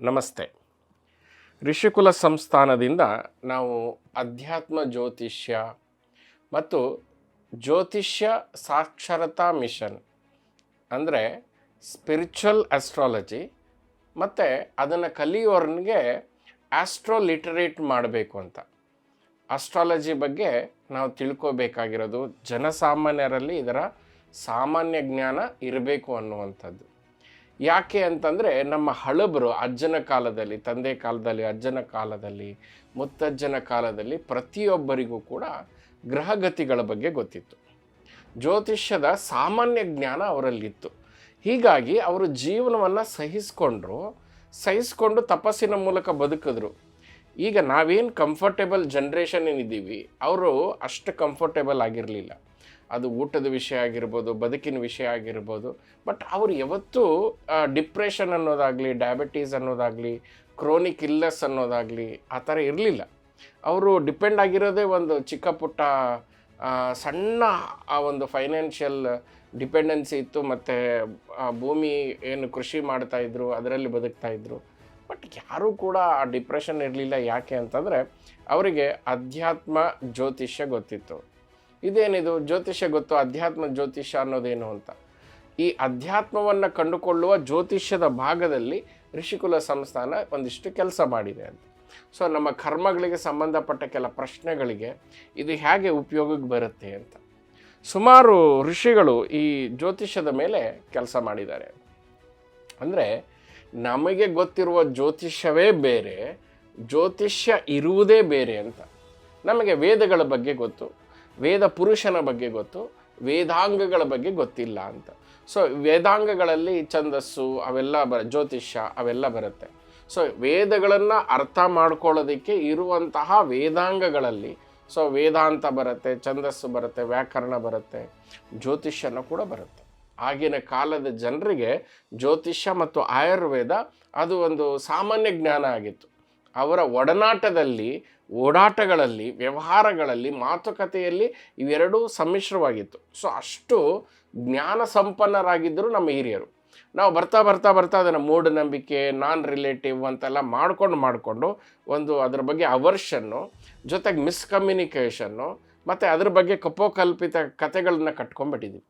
ನಮಸ್ತೆ. ಋಷಿಕುಲ ಸಂಸ್ಥಾನದಿಂದ ನಾವು ಅಧ್ಯಾತ್ಮ ಜ್ಯೋತಿಷ್ಯ ಮತ್ತು ಜ್ಯೋತಿಷ್ಯ ಸಾಕ್ಷರತಾ ಮಿಷನ್ ಅಂದರೆ ಸ್ಪಿರಿಚುವಲ್ ಆಸ್ಟ್ರಾಲಜಿ ಮತ್ತು ಅದನ್ನು ಕಲಿಯೋರ್ನಿಗೆ ಆಸ್ಟ್ರೋ ಲಿಟರೇಟ್ ಮಾಡಬೇಕು ಅಂತ. ಆಸ್ಟ್ರಾಲಜಿ ಬಗ್ಗೆ ನಾವು ತಿಳ್ಕೋಬೇಕಾಗಿರೋದು ಜನಸಾಮಾನ್ಯರಲ್ಲಿ ಇದರ ಸಾಮಾನ್ಯ ಜ್ಞಾನ ಇರಬೇಕು ಅನ್ನುವಂಥದ್ದು. ಯಾಕೆ ಅಂತಂದರೆ ನಮ್ಮ ಹಳಬರು ಅಜ್ಜನ ಕಾಲದಲ್ಲಿ, ತಂದೆ ಕಾಲದಲ್ಲಿ, ಅಜ್ಜನ ಕಾಲದಲ್ಲಿ, ಮುತ್ತಜ್ಜನ ಕಾಲದಲ್ಲಿ ಪ್ರತಿಯೊಬ್ಬರಿಗೂ ಕೂಡ ಗ್ರಹಗತಿಗಳ ಬಗ್ಗೆ ಗೊತ್ತಿತ್ತು. ಜ್ಯೋತಿಷ್ಯದ ಸಾಮಾನ್ಯ ಜ್ಞಾನ ಅವರಲ್ಲಿತ್ತು. ಹೀಗಾಗಿ ಅವರು ಜೀವನವನ್ನು ಸಹಿಸಿಕೊಂಡ್ರು, ಸಹಿಸ್ಕೊಂಡು ತಪಸ್ಸಿನ ಮೂಲಕ ಬದುಕಿದ್ರು. ಈಗ ನಾವೇನು ಕಂಫರ್ಟೇಬಲ್ ಜನ್ರೇಷನ್ ಏನಿದ್ದೀವಿ, ಅವರು ಅಷ್ಟು ಕಂಫರ್ಟೇಬಲ್ ಆಗಿರಲಿಲ್ಲ. ಅದು ಊಟದ ವಿಷಯ ಆಗಿರ್ಬೋದು, ಬದುಕಿನ ವಿಷಯ ಆಗಿರ್ಬೋದು. ಬಟ್ ಅವರು ಯಾವತ್ತೂ ಡಿಪ್ರೆಷನ್ ಅನ್ನೋದಾಗಲಿ ಡಯಾಬಿಟೀಸ್ ಅನ್ನೋದಾಗಲಿ ಕ್ರೋನಿಕ್ ಇಲ್ಲೆಸ್ ಅನ್ನೋದಾಗಲಿ ಆ ಥರ ಇರಲಿಲ್ಲ. ಅವರು ಡಿಪೆಂಡ್ ಆಗಿರೋದೇ ಒಂದು ಚಿಕ್ಕ ಪುಟ್ಟ ಸಣ್ಣ, ಆ, ಒಂದು ಫೈನಾನ್ಷಿಯಲ್ ಡಿಪೆಂಡೆನ್ಸಿ ಇತ್ತು. ಮತ್ತು ಭೂಮಿ ಏನು ಕೃಷಿ ಮಾಡ್ತಾಯಿದ್ರು ಅದರಲ್ಲಿ ಬದುಕ್ತಾಯಿದ್ರು ಬಟ್ ಯಾರೂ ಕೂಡ ಆ ಡಿಪ್ರೆಷನ್ ಇರಲಿಲ್ಲ. ಯಾಕೆ ಅಂತಂದರೆ, ಅವರಿಗೆ ಅಧ್ಯಾತ್ಮ ಜ್ಯೋತಿಷ್ಯ ಗೊತ್ತಿತ್ತು. ಇದೇನಿದು ಜ್ಯೋತಿಷ್ಯ ಗೊತ್ತು, ಅಧ್ಯಾತ್ಮ ಜ್ಯೋತಿಷ್ಯ ಅನ್ನೋದೇನು ಅಂತ. ಈ ಅಧ್ಯಾತ್ಮವನ್ನು ಕಂಡುಕೊಳ್ಳುವ ಜ್ಯೋತಿಷ್ಯದ ಭಾಗದಲ್ಲಿ ಋಷಿಕುಲ ಸಂಸ್ಥಾನ ಒಂದಿಷ್ಟು ಕೆಲಸ ಮಾಡಿದೆ ಅಂತ. ಸೊ ನಮ್ಮ ಕರ್ಮಗಳಿಗೆ ಸಂಬಂಧಪಟ್ಟ ಕೆಲ ಪ್ರಶ್ನೆಗಳಿಗೆ ಇದು ಹೇಗೆ ಉಪಯೋಗಕ್ಕೆ ಬರುತ್ತೆ ಅಂತ. ಸುಮಾರು ಋಷಿಗಳು ಈ ಜ್ಯೋತಿಷ್ಯದ ಮೇಲೆ ಕೆಲಸ ಮಾಡಿದ್ದಾರೆ. ಅಂದರೆ, ನಮಗೆ ಗೊತ್ತಿರುವ ಜ್ಯೋತಿಷ್ಯವೇ ಬೇರೆ, ಜ್ಯೋತಿಷ್ಯ ಇರುವುದೇ ಬೇರೆ ಅಂತ. ನಮಗೆ ವೇದಗಳ ಬಗ್ಗೆ ಗೊತ್ತು. ವೇದ ಪುರುಷನ ಬಗ್ಗೆ ಗೊತ್ತು, ವೇದಾಂಗಗಳ ಬಗ್ಗೆ ಗೊತ್ತಿಲ್ಲ ಅಂತ. ಸೊ ವೇದಾಂಗಗಳಲ್ಲಿ ಛಂದಸ್ಸು, ಅವೆಲ್ಲ ಬರ ಜ್ಯೋತಿಷ್ಯ, ಅವೆಲ್ಲ ಬರುತ್ತೆ. ಸೊ ವೇದಗಳನ್ನು ಅರ್ಥ ಮಾಡ್ಕೊಳ್ಳೋದಕ್ಕೆ ಇರುವಂತಹ ವೇದಾಂಗಗಳಲ್ಲಿ ಸೊ ವೇದಾಂತ ಬರುತ್ತೆ, ಛಂದಸ್ಸು ಬರುತ್ತೆ, ವ್ಯಾಕರಣ ಬರುತ್ತೆ, ಜ್ಯೋತಿಷ್ಯನ ಕೂಡ ಬರುತ್ತೆ. ಆಗಿನ ಕಾಲದ ಜನರಿಗೆ ಜ್ಯೋತಿಷ್ಯ ಮತ್ತು ಆಯುರ್ವೇದ ಅದು ಒಂದು ಸಾಮಾನ್ಯ ಜ್ಞಾನ ಆಗಿತ್ತು. ಅವರ ಒಡನಾಟದಲ್ಲಿ ಓಡಾಟಗಳಲ್ಲಿ, ವ್ಯವಹಾರಗಳಲ್ಲಿ, ಮಾತುಕತೆಯಲ್ಲಿ ಇವೆರಡೂ ಸಮ್ಮಿಶ್ರವಾಗಿತ್ತು. ಸೊ ಅಷ್ಟು ಜ್ಞಾನ ಸಂಪನ್ನರಾಗಿದ್ದರು ನಮ್ಮ ಹಿರಿಯರು. ನಾವು ಬರ್ತಾ ಬರ್ತಾ ಬರ್ತಾ ಅದನ್ನು ಮೂಢನಂಬಿಕೆ ನಾನ್ ರಿಲೇಟಿವ್ ಅಂತೆಲ್ಲ ಮಾಡ್ಕೊಂಡು ಮಾಡಿಕೊಂಡು ಒಂದು ಅದ್ರ ಬಗ್ಗೆ ಅವರ್ಷನ್ನು ಜೊತೆಗೆ ಮಿಸ್ಕಮ್ಯುನಿಕೇಷನ್ನು ಮತ್ತು ಅದ್ರ ಬಗ್ಗೆ ಕಪೋಕಲ್ಪಿತ ಕಥೆಗಳನ್ನ ಕಟ್ಕೊಂಡ್ಬಿಟ್ಟಿದ್ದೀವಿ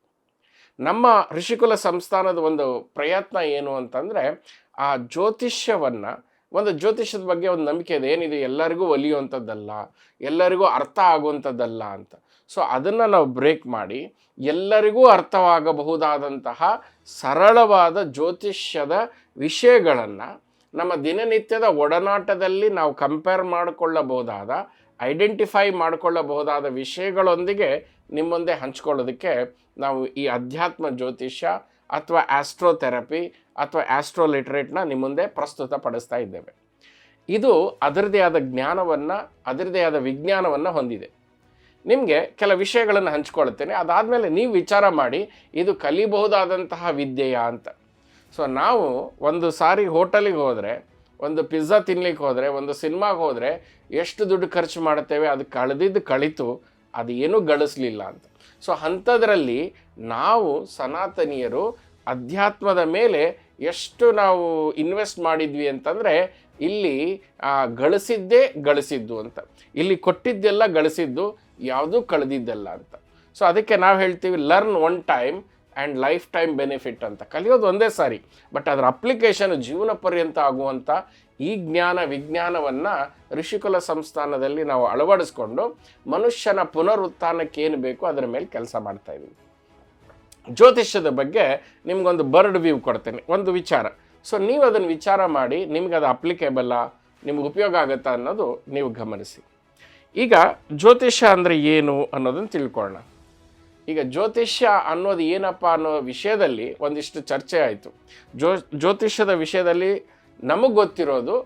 ನಮ್ಮ ಋಷಿಕುಲ ಸಂಸ್ಥಾನದ ಒಂದು ಪ್ರಯತ್ನ ಏನು ಅಂತಂದರೆ, ಆ ಜ್ಯೋತಿಷ್ಯವನ್ನು ಒಂದು ಜ್ಯೋತಿಷದ ಬಗ್ಗೆ ಒಂದು ನಂಬಿಕೆ ಇದೆ. ಏನಿದೆ? ಎಲ್ಲರಿಗೂ ಒಲಿಯುವಂಥದ್ದಲ್ಲ. ಎಲ್ಲರಿಗೂ ಅರ್ಥ ಆಗುವಂಥದ್ದಲ್ಲ ಅಂತ. ಸೊ ಅದನ್ನು ನಾವು ಬ್ರೇಕ್ ಮಾಡಿ ಎಲ್ಲರಿಗೂ ಅರ್ಥವಾಗಬಹುದಾದಂತಹ ಸರಳವಾದ ಜ್ಯೋತಿಷ್ಯದ ವಿಷಯಗಳನ್ನು ನಮ್ಮ ದಿನನಿತ್ಯದ ಒಡನಾಟದಲ್ಲಿ ನಾವು ಕಂಪೇರ್ ಮಾಡಿಕೊಳ್ಳಬಹುದಾದ ಐಡೆಂಟಿಫೈ ಮಾಡಿಕೊಳ್ಳಬಹುದಾದ ವಿಷಯಗಳೊಂದಿಗೆ ನಿಮ್ಮೊಂದೇ ಮುಂದೆ ಹಂಚ್ಕೊಳ್ಳೋದಕ್ಕೆ ನಾವು ಈ ಅಧ್ಯಾತ್ಮ ಜ್ಯೋತಿಷ್ಯ ಅಥವಾ ಆಸ್ಟ್ರೋಥೆರಪಿ ಅಥವಾ ಆಸ್ಟ್ರೋ ಲಿಟ್ರೇಟ್ನ ನಿಮ್ಮ ಮುಂದೆ ಪ್ರಸ್ತುತ ಪಡಿಸ್ತಾ ಇದ್ದೇವೆ. ಇದು ಅದರದೇ ಆದ ಜ್ಞಾನವನ್ನು ಅದರದೇ ಆದ ವಿಜ್ಞಾನವನ್ನು ಹೊಂದಿದೆ. ನಿಮಗೆ ಕೆಲ ವಿಷಯಗಳನ್ನು ಹಂಚ್ಕೊಳ್ತೇನೆ. ಅದಾದಮೇಲೆ ನೀವು ವಿಚಾರ ಮಾಡಿ, ಇದು ಕಲಿಬಹುದಾದಂತಹ ವಿದ್ಯೆಯಾ ಅಂತ. ಸೊ ನಾವು ಒಂದು ಸಾರಿ ಹೋಟೆಲಿಗೆ ಹೋದರೆ, ಒಂದು ಪಿಜ್ಜಾ ತಿನ್ಲಿಕ್ಕೆ ಹೋದರೆ, ಒಂದು ಸಿನಿಮಾಗೆ ಹೋದರೆ, ಎಷ್ಟು ದುಡ್ಡು ಖರ್ಚು ಮಾಡ್ತೇವೆ ಅದು ಕಳೆದಿದ್ದು ಕಳಿತು ಅದು ಏನೂ ಗಳಿಸ್ಲಿಲ್ಲ ಅಂತ. ಸೊ ಅಂಥದ್ರಲ್ಲಿ ನಾವು ಸನಾತನೀಯರು ಅಧ್ಯಾತ್ಮದ ಮೇಲೆ ಎಷ್ಟು ನಾವು ಇನ್ವೆಸ್ಟ್ ಮಾಡಿದ್ವಿ ಅಂತಂದರೆ ಇಲ್ಲಿ ಗಳಿಸಿದ್ದೇ ಗಳಿಸಿದ್ದು ಅಂತ. ಇಲ್ಲಿ ಕೊಟ್ಟಿದ್ದೆಲ್ಲ ಗಳಿಸಿದ್ದು, ಯಾವುದೂ ಕಳೆದಿದ್ದಲ್ಲ ಅಂತ. ಸೊ ಅದಕ್ಕೆ ನಾವು ಹೇಳ್ತೀವಿ learn one time and lifetime benefit ಅಂತ. ಕಲಿಯೋದು ಒಂದೇ ಸಾರಿ ಬಟ್ ಅದರ ಅಪ್ಲಿಕೇಶನ್ ಜೀವನ ಪರ್ಯಂತ ಆಗುವಂಥ ಈ ಜ್ಞಾನ ವಿಜ್ಞಾನವನ್ನು ಋಷಿಕುಲ ಸಂಸ್ಥಾನದಲ್ಲಿ ನಾವು ಅಳವಡಿಸ್ಕೊಂಡು ಮನುಷ್ಯನ ಪುನರುತ್ಥಾನಕ್ಕೆ ಏನು ಬೇಕೋ ಅದರ ಮೇಲೆ ಕೆಲಸ ಮಾಡ್ತಾ ಇದ್ದೀವಿ. ಜ್ಯೋತಿಷ್ಯದ ಬಗ್ಗೆ ನಿಮಗೊಂದು ಬರ್ಡ್ ವ್ಯೂ ಕೊಡ್ತೇನೆ, ಒಂದು ವಿಚಾರ. ಸೊ ನೀವು ಅದನ್ನು ವಿಚಾರ ಮಾಡಿ, ನಿಮ್ಗೆ ಅದು ಅಪ್ಲಿಕೇಬಲ್ಲ ನಿಮ್ಗೆ ಉಪಯೋಗ ಆಗುತ್ತಾ ಅನ್ನೋದು ನೀವು ಗಮನಿಸಿ. ಈಗ ಜ್ಯೋತಿಷ್ಯ ಅಂದರೆ ಏನು ಅನ್ನೋದನ್ನು ತಿಳ್ಕೊಳ್ಳೋಣ. ಈಗ ಜ್ಯೋತಿಷ್ಯ ಅನ್ನೋದು ಏನಪ್ಪ ಅನ್ನೋ ವಿಷಯದಲ್ಲಿ ಒಂದಿಷ್ಟು ಚರ್ಚೆ ಆಯಿತು. ಜ್ಯೋ, ಜ್ಯೋತಿಷ್ಯದ ವಿಷಯದಲ್ಲಿ ನಮಗೆ ಗೊತ್ತಿರೋದು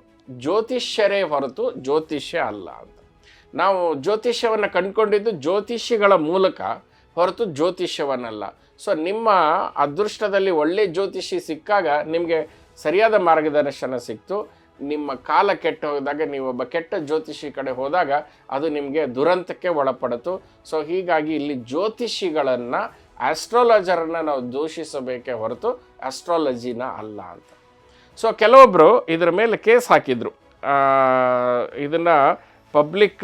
ಜ್ಯೋತಿಷ್ಯರೇ ಹೊರತು ಜ್ಯೋತಿಷ್ಯ ಅಲ್ಲ ಅಂತ. ನಾವು ಜ್ಯೋತಿಷ್ಯವನ್ನು ಕಂಡುಕೊಂಡಿದ್ದು ಜ್ಯೋತಿಷಿಗಳ ಮೂಲಕ ಹೊರತು ಜ್ಯೋತಿಷ್ಯವನ್ನಲ್ಲ. ಸೊ ನಿಮ್ಮ ಅದೃಷ್ಟದಲ್ಲಿ ಒಳ್ಳೆ ಜ್ಯೋತಿಷಿ ಸಿಕ್ಕಾಗ ನಿಮಗೆ ಸರಿಯಾದ ಮಾರ್ಗದರ್ಶನ ಸಿಕ್ತು. ನಿಮ್ಮ ಕಾಲ ಕೆಟ್ಟು ಹೋದಾಗ, ನೀವು ಒಬ್ಬ ಕೆಟ್ಟ ಜ್ಯೋತಿಷಿ ಕಡೆ ಹೋದಾಗ ಅದು ನಿಮಗೆ ದುರಂತಕ್ಕೆ ಒಳಪಡತು ಸೊ ಹೀಗಾಗಿ ಇಲ್ಲಿ ಜ್ಯೋತಿಷಿಗಳನ್ನು ಆಸ್ಟ್ರಾಲಜರನ್ನು ನಾವು ದೂಷಿಸಬೇಕೇ ಹೊರತು ಆಸ್ಟ್ರಾಲಜಿನ ಅಲ್ಲ ಅಂತ. ಸೊ ಕೆಲವೊಬ್ಬರು ಇದರ ಮೇಲೆ ಕೇಸ್ ಹಾಕಿದರು. ಇದನ್ನು ಪಬ್ಲಿಕ್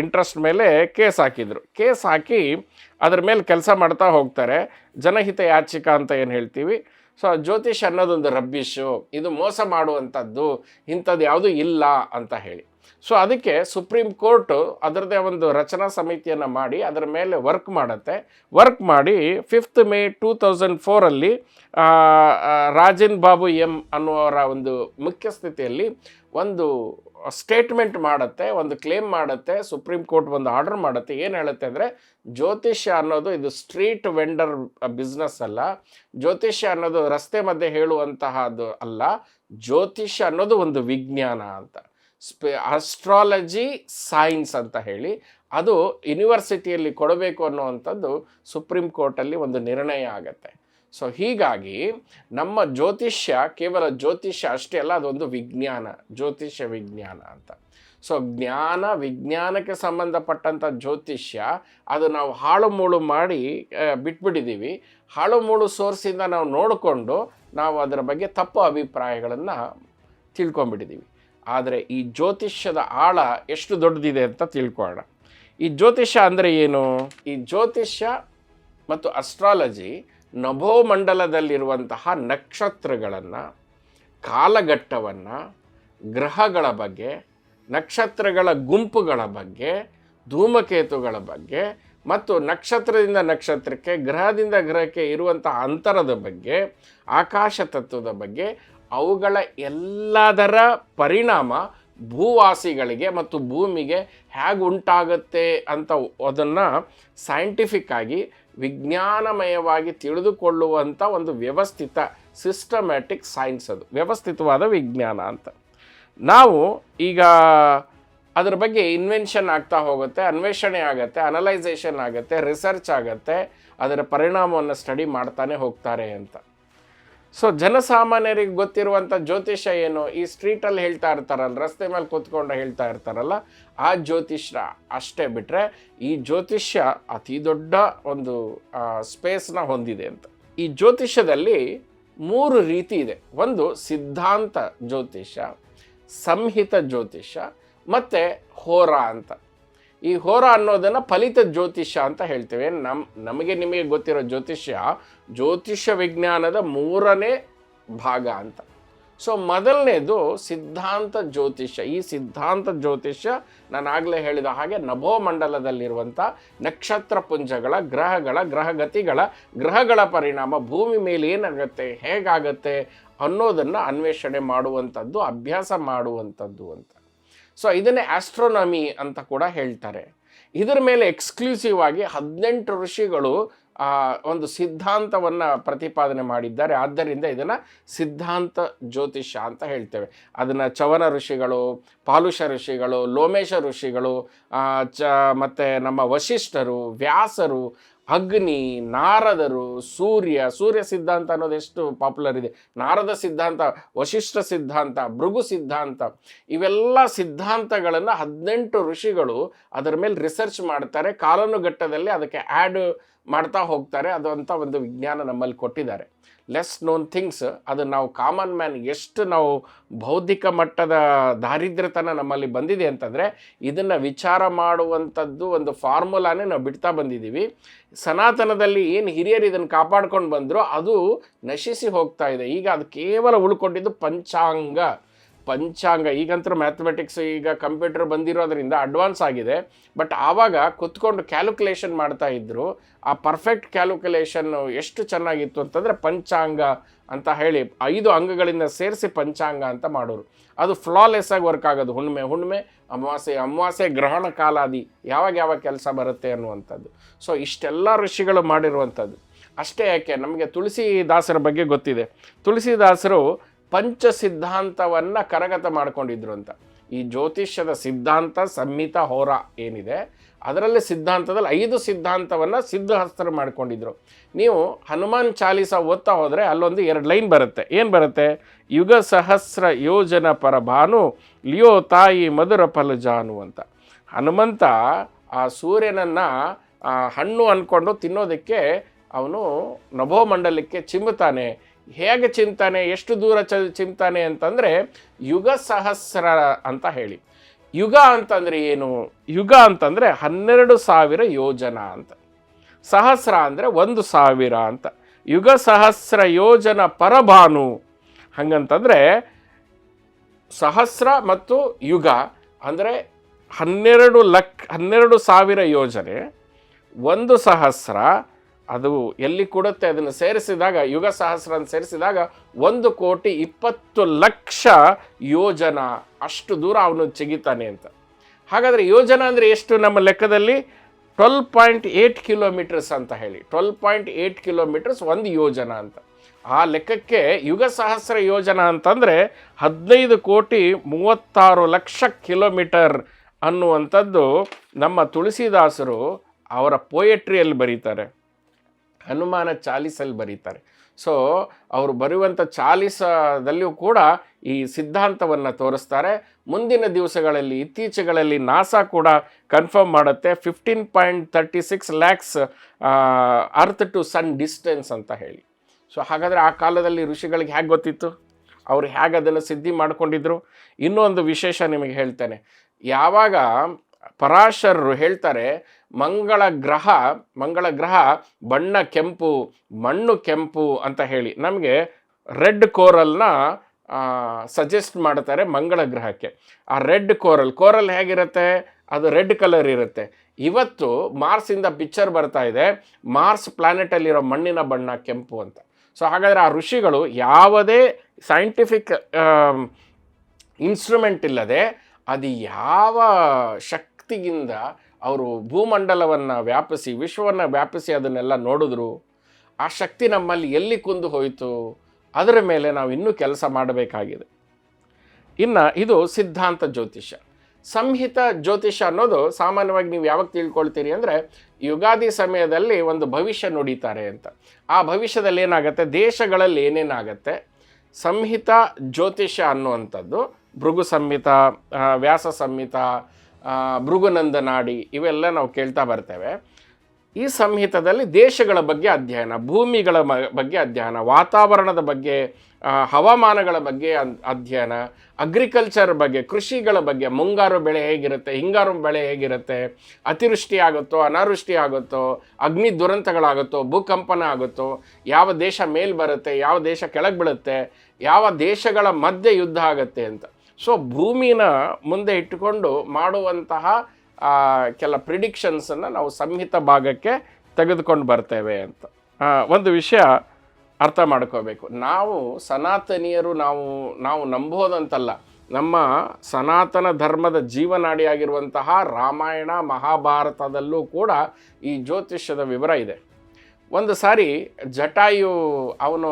ಇಂಟ್ರೆಸ್ಟ್ ಮೇಲೆ ಕೇಸ್ ಹಾಕಿದರು. ಕೇಸ್ ಹಾಕಿ ಅದ್ರ ಮೇಲೆ ಕೆಲಸ ಮಾಡ್ತಾ ಹೋಗ್ತಾರೆ. ಜನಹಿತ ಯಾಚಿಕ ಅಂತ ಏನು ಹೇಳ್ತೀವಿ? ಸೊ, ಜ್ಯೋತಿಷ್ ಅನ್ನೋದೊಂದು ರಬ್ಬಿಶು. ಇದು ಮೋಸ ಮಾಡುವಂಥದ್ದು. ಇಂಥದ್ದು ಯಾವುದೂ ಇಲ್ಲ ಅಂತ ಹೇಳಿ. ಸೊ ಅದಕ್ಕೆ ಸುಪ್ರೀಂ ಕೋರ್ಟು ಅದರದೇ ಒಂದು ರಚನಾ ಸಮಿತಿಯನ್ನು ಮಾಡಿ ಅದರ ಮೇಲೆ ವರ್ಕ್ ಮಾಡುತ್ತೆ. ವರ್ಕ್ ಮಾಡಿ ಫಿಫ್ತ್ ಮೇ ಟೂ ತೌಸಂಡ್ ಫೋರಲ್ಲಿ ರಾಜನ್ ಬಾಬು ಎಂ ಅನ್ನುವರ ಒಂದು ಮುಖ್ಯ ಸ್ಥಿತಿಯಲ್ಲಿ ಒಂದು ಸ್ಟೇಟ್ಮೆಂಟ್ ಮಾಡುತ್ತೆ, ಒಂದು ಕ್ಲೇಮ್ ಮಾಡುತ್ತೆ ಸುಪ್ರೀಂ ಕೋರ್ಟ್ ಒಂದು ಆರ್ಡರ್ ಮಾಡುತ್ತೆ. ಏನು ಹೇಳುತ್ತೆ ಅಂದರೆ, ಜ್ಯೋತಿಷ್ಯ ಅನ್ನೋದು ಇದು ಸ್ಟ್ರೀಟ್ ವೆಂಡರ್ ಬಿಸ್ನೆಸ್ ಅಲ್ಲ. ಜ್ಯೋತಿಷ್ಯ ಅನ್ನೋದು ರಸ್ತೆ ಮಧ್ಯೆ ಹೇಳುವಂತಹದ್ದು ಅಲ್ಲ. ಜ್ಯೋತಿಷ್ಯ ಅನ್ನೋದು ಒಂದು ವಿಜ್ಞಾನ ಅಂತ. ಸ್ಪೆ ಆಸ್ಟ್ರಾಲಜಿ ಸೈನ್ಸ್ ಅಂತ ಹೇಳಿ, ಅದು ಯೂನಿವರ್ಸಿಟಿಯಲ್ಲಿ ಕೊಡಬೇಕು ಅನ್ನುವಂಥದ್ದು ಸುಪ್ರೀಂ ಕೋರ್ಟಲ್ಲಿ ಒಂದು ನಿರ್ಣಯ ಆಗತ್ತೆ. ಸೊ ಹೀಗಾಗಿ ನಮ್ಮ ಜ್ಯೋತಿಷ್ಯ, ಕೇವಲ ಜ್ಯೋತಿಷ್ಯ ಅಷ್ಟೇ ಅಲ್ಲ, ಅದೊಂದು ವಿಜ್ಞಾನ, ಜ್ಯೋತಿಷ್ಯ ವಿಜ್ಞಾನ ಅಂತ. ಸೊ ಜ್ಞಾನ, ವಿಜ್ಞಾನಕ್ಕೆ ಸಂಬಂಧಪಟ್ಟಂಥ ಜ್ಯೋತಿಷ್ಯ, ಅದು ನಾವು ಹಾಳು ಮೂಳು ಮಾಡಿ ಬಿಟ್ಬಿಟ್ಟಿದ್ದೀವಿ. ಹಾಳು ಮೂಳು ಸೋರ್ಸಿಂದ ನಾವು ನೋಡಿಕೊಂಡು ನಾವು ಅದರ ಬಗ್ಗೆ ತಪ್ಪು ಅಭಿಪ್ರಾಯಗಳನ್ನು ತಿಳ್ಕೊಂಬಿಟ್ಟಿದ್ದೀವಿ ಆದರೆ ಈ ಜ್ಯೋತಿಷ್ಯದ ಆಳ ಎಷ್ಟು ದೊಡ್ಡದಿದೆ ಅಂತ ತಿಳ್ಕೊಳ್ಳೋಣ. ಈ ಜ್ಯೋತಿಷ್ಯ ಅಂದರೆ ಏನು? ಈ ಜ್ಯೋತಿಷ್ಯ ಮತ್ತು ಅಸ್ಟ್ರಾಲಜಿ ನಭೋಮಂಡಲದಲ್ಲಿರುವಂತಹ ನಕ್ಷತ್ರಗಳನ್ನು, ಕಾಲಘಟ್ಟವನ್ನು, ಗ್ರಹಗಳ ಬಗ್ಗೆ, ನಕ್ಷತ್ರಗಳ ಗುಂಪುಗಳ ಬಗ್ಗೆ, ಧೂಮಕೇತುಗಳ ಬಗ್ಗೆ ಮತ್ತು ನಕ್ಷತ್ರದಿಂದ ನಕ್ಷತ್ರಕ್ಕೆ, ಗ್ರಹದಿಂದ ಗ್ರಹಕ್ಕೆ ಇರುವಂತಹ ಅಂತರದ ಬಗ್ಗೆ, ಆಕಾಶ ತತ್ವದ ಬಗ್ಗೆ ಅವುಗಳ ಎಲ್ಲದರ ಪರಿಣಾಮ ಭೂವಾಸಿಗಳಿಗೆ ಮತ್ತು ಭೂಮಿಗೆ ಹೇಗೆ ಉಂಟಾಗುತ್ತೆ ಅಂತ ಅದನ್ನು ಸೈಂಟಿಫಿಕ್ ಆಗಿ ವಿಜ್ಞಾನಮಯವಾಗಿ ತಿಳಿದುಕೊಳ್ಳುವಂಥ ಒಂದು ವ್ಯವಸ್ಥಿತ ಸಿಸ್ಟಮ್ಯಾಟಿಕ್ ಸೈನ್ಸ್ ಅದು. ವ್ಯವಸ್ಥಿತವಾದ ವಿಜ್ಞಾನ ಅಂತ. ನಾವು ಈಗ ಅದ್ರ ಬಗ್ಗೆ ಇನ್ವೆನ್ಷನ್ ಆಗ್ತಾ ಹೋಗುತ್ತೆ, ಅನ್ವೇಷಣೆ ಆಗುತ್ತೆ ಅನಲೈಸೇಷನ್ ಆಗುತ್ತೆ ರಿಸರ್ಚ್ ಆಗುತ್ತೆ, ಅದರ ಪರಿಣಾಮವನ್ನು ಸ್ಟಡಿ ಮಾಡ್ತಾನೆ ಹೋಗ್ತಾರೆ ಅಂತ. ಸೊ ಜನಸಾಮಾನ್ಯರಿಗೆ ಗೊತ್ತಿರುವಂಥ ಜ್ಯೋತಿಷ್ಯ ಏನು? ಈ ಸ್ಟ್ರೀಟಲ್ಲಿ ಹೇಳ್ತಾ ಇರ್ತಾರಲ್ಲ, ರಸ್ತೆ ಮೇಲೆ ಕೂತ್ಕೊಂಡು ಹೇಳ್ತಾ ಇರ್ತಾರಲ್ಲ, ಆ ಜ್ಯೋತಿಷ್ಯ ಅಷ್ಟೇ ಬಿಟ್ಟರೆ ಈ ಜ್ಯೋತಿಷ್ಯ ಅತಿ ದೊಡ್ಡ ಒಂದು ಸ್ಪೇಸ್ನ ಹೊಂದಿದೆ ಅಂತ. ಈ ಜ್ಯೋತಿಷ್ಯದಲ್ಲಿ ಮೂರು ರೀತಿ ಇದೆ. ಒಂದು ಸಿದ್ಧಾಂತ ಜ್ಯೋತಿಷ್ಯ, ಸಂಹಿತ ಜ್ಯೋತಿಷ್ಯ, ಮತ್ತು ಹೋರಾ ಅಂತ. ಈ ಹೋರ ಅನ್ನೋದನ್ನು ಫಲಿತ ಜ್ಯೋತಿಷ್ಯ ಅಂತ ಹೇಳ್ತೇವೆ. ನಮ್, ನಮಗೆ ನಿಮಗೆ ಗೊತ್ತಿರೋ ಜ್ಯೋತಿಷ್ಯ ಜ್ಯೋತಿಷ್ಯ ವಿಜ್ಞಾನದ ಮೂರನೇ ಭಾಗ ಅಂತ. ಸೊ ಮೊದಲನೇದು ಸಿದ್ಧಾಂತ ಜ್ಯೋತಿಷ್ಯ. ಈ ಸಿದ್ಧಾಂತ ಜ್ಯೋತಿಷ್ಯ ನಾನು ಆಗಲೇ ಹೇಳಿದ ಹಾಗೆ ನಭೋಮಂಡಲದಲ್ಲಿರುವಂಥ ನಕ್ಷತ್ರ ಪುಂಜಗಳ, ಗ್ರಹಗಳ, ಗ್ರಹಗತಿಗಳ, ಗ್ರಹಗಳ ಪರಿಣಾಮ, ಭೂಮಿ ಮೇಲೆ ಏನಾಗುತ್ತೆ, ಹೇಗಾಗತ್ತೆ ಅನ್ನೋದನ್ನು ಅನ್ವೇಷಣೆ ಮಾಡುವಂಥದ್ದು, ಅಭ್ಯಾಸ ಮಾಡುವಂಥದ್ದು ಅಂತ. ಸೊ ಇದನ್ನೇ ಆಸ್ಟ್ರೋನಮಿ ಅಂತ ಕೂಡ ಹೇಳ್ತಾರೆ. ಇದರ ಮೇಲೆ ಎಕ್ಸ್ಕ್ಲೂಸಿವ್ ಆಗಿ ಹದಿನೆಂಟು ಋಷಿಗಳು ಒಂದು ಸಿದ್ಧಾಂತವನ್ನು ಪ್ರತಿಪಾದನೆ ಮಾಡಿದ್ದಾರೆ. ಆದ್ದರಿಂದ ಇದನ್ನು ಸಿದ್ಧಾಂತ ಜ್ಯೋತಿಷ ಅಂತ ಹೇಳ್ತೇವೆ. ಅದನ್ನು ಚವನ ಋಷಿಗಳು, ಪಾಲುಷ ಋಷಿಗಳು, ಲೋಮೇಶ ಋಷಿಗಳು ಚ, ಮತ್ತು ನಮ್ಮ ವಶಿಷ್ಠರು, ವ್ಯಾಸರು ಅಗ್ನಿ, ನಾರದರು, ಸೂರ್ಯ ಸೂರ್ಯ ಸಿದ್ಧಾಂತ ಅನ್ನೋದು ಎಷ್ಟು ಪಾಪ್ಯುಲರ್ ಇದೆ. ನಾರದ ಸಿದ್ಧಾಂತ, ವಶಿಷ್ಠ ಸಿದ್ಧಾಂತ, ಭೃಗು ಸಿದ್ಧಾಂತ, ಇವೆಲ್ಲ ಸಿದ್ಧಾಂತಗಳನ್ನು ಹದಿನೆಂಟು ಋಷಿಗಳು ಅದರ ಮೇಲೆ ರಿಸರ್ಚ್ ಮಾಡ್ತಾರೆ. ಕಾಲಾನುಗಟ್ಟದಲ್ಲಿ ಅದಕ್ಕೆ ಆ್ಯಡ್ ಮಾಡ್ತಾ ಹೋಗ್ತಾರೆ ಅದು ಅಂತ ಒಂದು ವಿಜ್ಞಾನ ನಮ್ಮಲ್ಲಿ ಕೊಟ್ಟಿದ್ದಾರೆ. ಲೆಸ್ ನೋನ್ ಥಿಂಗ್ಸ್ ಅದು ನಾವು ಕಾಮನ್ ಮ್ಯಾನ್ ಎಷ್ಟು ನಾವು ಬೌದ್ಧಿಕ ಮಟ್ಟದ ದಾರಿದ್ರ್ಯತನ ನಮ್ಮಲ್ಲಿ ಬಂದಿದೆ ಅಂತಂದರೆ, ಇದನ್ನು ವಿಚಾರ ಮಾಡುವಂಥದ್ದು ಒಂದು ಫಾರ್ಮುಲಾನೇ ನಾವು ಬಿಡ್ತಾ ಬಂದಿದ್ದೀವಿ. ಸನಾತನದಲ್ಲಿ ಏನು ಹಿರಿಯರು ಇದನ್ನು ಕಾಪಾಡ್ಕೊಂಡು ಬಂದರೂ, ಅದು ನಶಿಸಿ ಹೋಗ್ತಾ ಇದೆ. ಈಗ ಅದು ಕೇವಲ ಉಳ್ಕೊಂಡಿದ್ದು ಪಂಚಾಂಗ. ಪಂಚಾಂಗ ಈಗಂತೂ ಮ್ಯಾಥಮೆಟಿಕ್ಸ್ ಈಗ ಕಂಪ್ಯೂಟರ್ ಬಂದಿರೋದ್ರಿಂದ ಅಡ್ವಾನ್ಸ್ ಆಗಿದೆ. ಬಟ್ ಆವಾಗ ಕುತ್ಕೊಂಡು ಕ್ಯಾಲ್ಕುಲೇಷನ್ ಮಾಡ್ತಾ ಇದ್ದರು ಆ ಪರ್ಫೆಕ್ಟ್ ಕ್ಯಾಲ್ಕುಲೇಷನ್ ಎಷ್ಟು ಚೆನ್ನಾಗಿತ್ತು ಅಂತಂದರೆ ಪಂಚಾಂಗ ಅಂತ ಹೇಳಿ ಐದು ಅಂಗಗಳಿಂದ ಸೇರಿಸಿ ಪಂಚಾಂಗ ಅಂತ ಮಾಡೋರು. ಅದು ಫ್ಲಾಲೆಸ್ ಆಗಿ ವರ್ಕ್ ಆಗೋದು. ಹುಣ್ಣಿಮೆ ಹುಣ್ಣಿಮೆ ಅಮಾವಾಸ್ಯೆ ಅಮಾವಾಸ್ಯೆ ಗ್ರಹಣ ಕಾಲಾದಿ ಯಾವಾಗ ಯಾವಾಗ ಕೆಲಸ ಬರುತ್ತೆ ಅನ್ನುವಂಥದ್ದು. ಸೊ ಇಷ್ಟೆಲ್ಲ ಋಷಿಗಳು ಮಾಡಿರುವಂಥದ್ದು. ಅಷ್ಟೇ ಯಾಕೆ? ನಮಗೆ ತುಳಸಿದಾಸರ ಬಗ್ಗೆ ಗೊತ್ತಿದೆ. ತುಳಸಿದಾಸರು ಪಂಚ ಸಿದ್ಧಾಂತವನ್ನು ಕರಗತ ಮಾಡ್ಕೊಂಡಿದ್ರು ಅಂತ. ಈ ಜ್ಯೋತಿಷ್ಯದ ಸಿದ್ಧಾಂತ ಸಂಹಿತ ಹೋರ ಏನಿದೆ, ಅದರಲ್ಲಿ ಸಿದ್ಧಾಂತದಲ್ಲಿ ಐದು ಸಿದ್ಧಾಂತವನ್ನು ಸಿದ್ಧಹಸ್ತರು ಮಾಡ್ಕೊಂಡಿದ್ರು. ನೀವು ಹನುಮಾನ್ ಚಾಲೀಸ ಓದ್ತಾ ಹೋದರೆ ಅಲ್ಲೊಂದು ಎರಡು ಲೈನ್ ಬರುತ್ತೆ. ಏನು ಬರುತ್ತೆ? ಯುಗ ಸಹಸ್ರ ಯೋಜನ ಪರಭಾನು, ಲಿಯೋ ತಾಯಿ ಮಧುರ ಫಲಜಾನು ಅಂತ. ಹನುಮಂತ ಆ ಸೂರ್ಯನನ್ನು ಹಣ್ಣು ಅಂದ್ಕೊಂಡು ತಿನ್ನೋದಕ್ಕೆ ಅವನು ನಭೋಮಂಡಲಕ್ಕೆ ಚಿಮ್ಮುತ್ತಾನೆ. ಹೇಗೆ ಚಿಂತನೆ, ಎಷ್ಟು ದೂರ ಚ, ಚಿಂತನೆ ಅಂತಂದರೆ ಯುಗ ಸಹಸ್ರ ಅಂತ ಹೇಳಿ. ಯುಗ ಅಂತಂದರೆ ಏನು? ಯುಗ ಅಂತಂದರೆ ಹನ್ನೆರಡು ಸಾವಿರ ಯೋಜನ ಅಂತ. ಸಹಸ್ರ ಅಂದರೆ ಒಂದು ಸಾವಿರ ಅಂತ. ಯುಗ ಸಹಸ್ರ ಯೋಜನ ಪರಭಾನು. ಹಂಗಂತಂದರೆ ಸಹಸ್ರ ಮತ್ತು ಯುಗ ಅಂದರೆ ಹನ್ನೆರಡು ಲಕ್, ಹನ್ನೆರಡು ಸಾವಿರ ಯೋಜನೆ, ಒಂದು ಸಹಸ್ರ ಅದು ಎಲ್ಲಿ ಕೊಡುತ್ತೆ? ಅದನ್ನು ಸೇರಿಸಿದಾಗ, ಯುಗ ಸಹಸ್ರ ಸೇರಿಸಿದಾಗ ಒಂದು ಕೋಟಿ ಇಪ್ಪತ್ತು ಲಕ್ಷ ಯೋಜನ, ಅಷ್ಟು ದೂರ ಅವನು ಚಿಗಿತಾನೆ ಅಂತ. ಹಾಗಾದರೆ ಯೋಜನ ಅಂದರೆ ಎಷ್ಟು ನಮ್ಮ ಲೆಕ್ಕದಲ್ಲಿ? ಟ್ವೆಲ್ ಪಾಯಿಂಟ್ ಏಯ್ಟ್ ಕಿಲೋಮೀಟರ್ಸ್ ಅಂತ ಹೇಳಿ. ಟ್ವೆಲ್ ಪಾಯಿಂಟ್ ಏಯ್ಟ್ ಕಿಲೋಮೀಟರ್ಸ್ ಒಂದು ಯೋಜನ ಅಂತ. ಆ ಲೆಕ್ಕಕ್ಕೆ ಯುಗ ಸಹಸ್ರ ಯೋಜನ ಅಂತಂದರೆ ಹದಿನೈದು ಕೋಟಿ ಮೂವತ್ತಾರು ಲಕ್ಷ ಕಿಲೋಮೀಟರ್ ಅನ್ನುವಂಥದ್ದು ನಮ್ಮ ತುಳಸಿದಾಸರು ಅವರ ಪೋಯೆಟ್ರಿಯಲ್ಲಿ ಬರೀತಾರೆ. ಹನುಮಾನ ಚಾಲಿಸಲ್ಲಿ ಬರೀತಾರೆ. ಸೊ ಅವರು ಬರೆಯುವಂಥ ಚಾಲಿಸದಲ್ಲಿಯೂ ಕೂಡ ಈ ಸಿದ್ಧಾಂತವನ್ನು ತೋರಿಸ್ತಾರೆ. ಮುಂದಿನ ದಿವಸಗಳಲ್ಲಿ, ಇತ್ತೀಚೆಗಳಲ್ಲಿ ನಾಸಾ ಕೂಡ ಕನ್ಫರ್ಮ್ ಮಾಡುತ್ತೆ. Fifteen point thirty six lakhs earth to sun distance ಅಂತ ಹೇಳಿ. ಸೊ ಹಾಗಾದರೆ ಆ ಕಾಲದಲ್ಲಿ ಋಷಿಗಳಿಗೆ ಹೇಗೆ ಗೊತ್ತಿತ್ತು? ಅವರು ಹೇಗೆ ಅದನ್ನು ಸಿದ್ಧಿ ಮಾಡ್ಕೊಂಡಿದ್ರು? ಇನ್ನೊಂದು ವಿಶೇಷ ನಿಮಗೆ ಹೇಳ್ತೇನೆ. ಯಾವಾಗ ಪರಾಶರರು ಹೇಳ್ತಾರೆ ಮಂಗಳ ಗ್ರಹ ಮಂಗಳ ಗ್ರಹ ಬಣ್ಣ ಕೆಂಪು, ಮಣ್ಣು ಕೆಂಪು ಅಂತ ಹೇಳಿ ನಮಗೆ ರೆಡ್ ಕೋರಲ್ನ ಸಜೆಸ್ಟ್ ಮಾಡ್ತಾರೆ ಮಂಗಳ ಗ್ರಹಕ್ಕೆ. ಆ ರೆಡ್ ಕೋರಲ್ ಕೋರಲ್ ಹೇಗಿರುತ್ತೆ? ಅದು ರೆಡ್ ಕಲರ್ ಇರುತ್ತೆ. ಇವತ್ತು ಮಾರ್ಸಿಂದ ಪಿಕ್ಚರ್ ಬರ್ತಾ ಇದೆ, ಮಾರ್ಸ್ ಪ್ಲಾನೆಟಲ್ಲಿರೋ ಮಣ್ಣಿನ ಬಣ್ಣ ಕೆಂಪು ಅಂತ. ಸೊ, ಹಾಗಾದರೆ ಆ ಋಷಿಗಳು ಯಾವುದೇ ಸೈಂಟಿಫಿಕ್ ಇನ್ಸ್ಟ್ರೂಮೆಂಟ್ ಇಲ್ಲದೆ ಅದು ಯಾವ ಶಕ್ತಿಯಿಂದ ಅವರು ಭೂಮಂಡಲವನ್ನು ವ್ಯಾಪಿಸಿ, ವಿಶ್ವವನ್ನು ವ್ಯಾಪಿಸಿ ಅದನ್ನೆಲ್ಲ ನೋಡಿದ್ರು. ಆ ಶಕ್ತಿ ನಮ್ಮಲ್ಲಿ ಎಲ್ಲಿ ಕುಂದು ಹೋಯಿತು? ಅದರ ಮೇಲೆ ನಾವು ಇನ್ನೂ ಕೆಲಸ ಮಾಡಬೇಕಾಗಿದೆ. ಇನ್ನು ಇದು ಸಿದ್ಧಾಂತ ಜ್ಯೋತಿಷ್ಯ ಸಂಹಿತ ಜ್ಯೋತಿಷ್ಯ ಅನ್ನೋದು ಸಾಮಾನ್ಯವಾಗಿ ನೀವು ಯಾವಾಗ ತಿಳ್ಕೊಳ್ತೀರಿ ಅಂದರೆ ಯುಗಾದಿ ಸಮಯದಲ್ಲಿ ಒಂದು ಭವಿಷ್ಯ ನುಡಿತಾರೆ ಅಂತ. ಆ ಭವಿಷ್ಯದಲ್ಲಿ ಏನಾಗುತ್ತೆ? ದೇಶಗಳಲ್ಲಿ ಏನೇನಾಗತ್ತೆ? ಸಂಹಿತ ಜ್ಯೋತಿಷ್ಯ ಅನ್ನುವಂಥದ್ದು ಭೃಗು ಸಂಹಿತ ವ್ಯಾಸ ಸಂಹಿತ ಭೃಗುನಂದನಾಡಿ ಇವೆಲ್ಲ ನಾವು ಕೇಳ್ತಾ ಬರ್ತೇವೆ. ಈ ಸಂಹಿತದಲ್ಲಿ ದೇಶಗಳ ಬಗ್ಗೆ ಅಧ್ಯಯನ, ಭೂಮಿಗಳ ಬಗ್ಗೆ ಅಧ್ಯಯನ, ವಾತಾವರಣದ ಬಗ್ಗೆ ಹವಾಮಾನಗಳ ಬಗ್ಗೆ ಅಧ್ಯಯನ, ಅಗ್ರಿಕಲ್ಚರ್ ಬಗ್ಗೆ, ಕೃಷಿಗಳ ಬಗ್ಗೆ, ಮುಂಗಾರು ಬೆಳೆ ಹೇಗಿರುತ್ತೆ, ಹಿಂಗಾರು ಬೆಳೆ ಹೇಗಿರುತ್ತೆ, ಅತಿವೃಷ್ಟಿ ಆಗುತ್ತೋ, ಅನಾವೃಷ್ಟಿ ಆಗುತ್ತೋ, ಅಗ್ನಿ ದುರಂತಗಳಾಗುತ್ತೋ, ಭೂಕಂಪನ ಆಗುತ್ತೋ, ಯಾವ ದೇಶ ಮೇಲೆ ಬರುತ್ತೆ ಯಾವ ದೇಶ ಕೆಳಗೆ ಬೀಳುತ್ತೆ, ಯಾವ ದೇಶಗಳ ಮಧ್ಯೆ ಯುದ್ಧ ಆಗುತ್ತೆ ಅಂತ. ಸೊ ಭೂಮಿನ ಮುಂದೆ ಇಟ್ಟುಕೊಂಡು ಮಾಡುವಂತಹ ಕೆಲ ಪ್ರಿಡಿಕ್ಷನ್ಸನ್ನು ನಾವು ಸಂಹಿತ ಭಾಗಕ್ಕೆ ತೆಗೆದುಕೊಂಡು ಬರ್ತೇವೆ ಅಂತ. ಒಂದು ವಿಷಯ ಅರ್ಥ ಮಾಡ್ಕೋಬೇಕು. ನಾವು ಸನಾತನೀಯರು ನಾವು ನಾವು ನಂಬೋದಂತಲ್ಲ. ನಮ್ಮ ಸನಾತನ ಧರ್ಮದ ಜೀವನಾಡಿಯಾಗಿರುವಂತಹ ರಾಮಾಯಣ ಮಹಾಭಾರತದಲ್ಲೂ ಕೂಡ ಈ ಜ್ಯೋತಿಷ್ಯದ ವಿವರ ಇದೆ. ಒಂದು ಸಾರಿ ಜಟಾಯು ಅವನು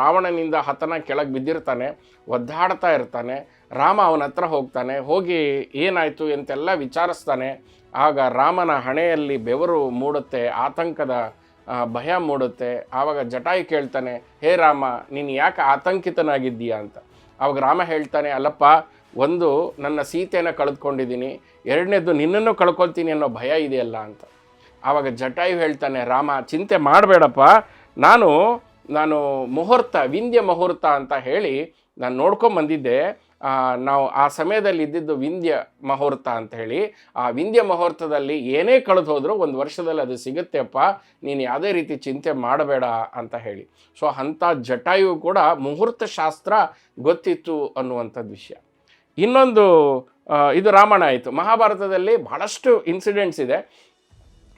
ರಾವಣನಿಂದ ಹತನ ಕೆಳಗೆ ಬಿದ್ದಿರ್ತಾನೆ, ಒದ್ದಾಡ್ತಾ ಇರ್ತಾನೆ ರಾಮ ಅವನ ಹತ್ರ ಹೋಗ್ತಾನೆ ಹೋಗಿ ಏನಾಯಿತು ಅಂತೆಲ್ಲ ವಿಚಾರಿಸ್ತಾನೆ ಆಗ ರಾಮನ ಹಣೆಯಲ್ಲಿ ಬೆವರು ಮೂಡುತ್ತೆ ಆತಂಕದ ಭಯ ಮೂಡುತ್ತೆ ಆವಾಗ ಜಟಾಯಿ ಕೇಳ್ತಾನೆ ಹೇ ರಾಮ ನೀನು ಯಾಕೆ ಆತಂಕಿತನಾಗಿದ್ದೀಯಾ? ಅಂತ. ಆವಾಗ ರಾಮ ಹೇಳ್ತಾನೆ ಅಲ್ಲಪ್ಪ ಒಂದು ನನ್ನ ಸೀತೆಯನ್ನು ಕಳೆದುಕೊಂಡಿದ್ದೀನಿ ಎರಡನೇದು ನಿನ್ನನ್ನು ಕಳ್ಕೊಳ್ತೀನಿ ಅನ್ನೋ ಭಯ ಇದೆಯಲ್ಲ? ಅಂತ. ಆವಾಗ ಜಟಾಯು ಹೇಳ್ತಾನೆ ರಾಮ ಚಿಂತೆ ಮಾಡಬೇಡಪ್ಪ ನಾನು ನಾನು ಮುಹೂರ್ತ ವಿಂಧ್ಯ ಮುಹೂರ್ತ ಅಂತ ಹೇಳಿ ನಾನು ನೋಡ್ಕೊಂಡ್ ಬಂದಿದ್ದೆ ಆ, ನಾವು ಆ ಸಮಯದಲ್ಲಿ ಇದ್ದಿದ್ದು ವಿಂಧ್ಯ ಮುಹೂರ್ತ ಅಂತ ಹೇಳಿ, ಆ ವಿಂಧ್ಯ ಮುಹೂರ್ತದಲ್ಲಿ ಏನೇ ಕಳೆದು ಹೋದರೂ ಒಂದು ವರ್ಷದಲ್ಲಿ ಅದು ಸಿಗುತ್ತೆಪ್ಪ ನೀನು ಯಾವುದೇ ರೀತಿ ಚಿಂತೆ ಮಾಡಬೇಡ ಅಂತ ಹೇಳಿ. ಸೊ, ಅಂಥ ಜಟಾಯು ಕೂಡ ಮುಹೂರ್ತ ಶಾಸ್ತ್ರ ಗೊತ್ತಿತ್ತು ಅನ್ನುವಂಥದ್ದು ವಿಷಯ. ಇನ್ನೊಂದು ಇದು ರಾಮಾಯಣ ಆಯಿತು. ಮಹಾಭಾರತದಲ್ಲಿ ಬಹಳಷ್ಟು ಇನ್ಸಿಡೆಂಟ್ಸ್ ಇದೆ.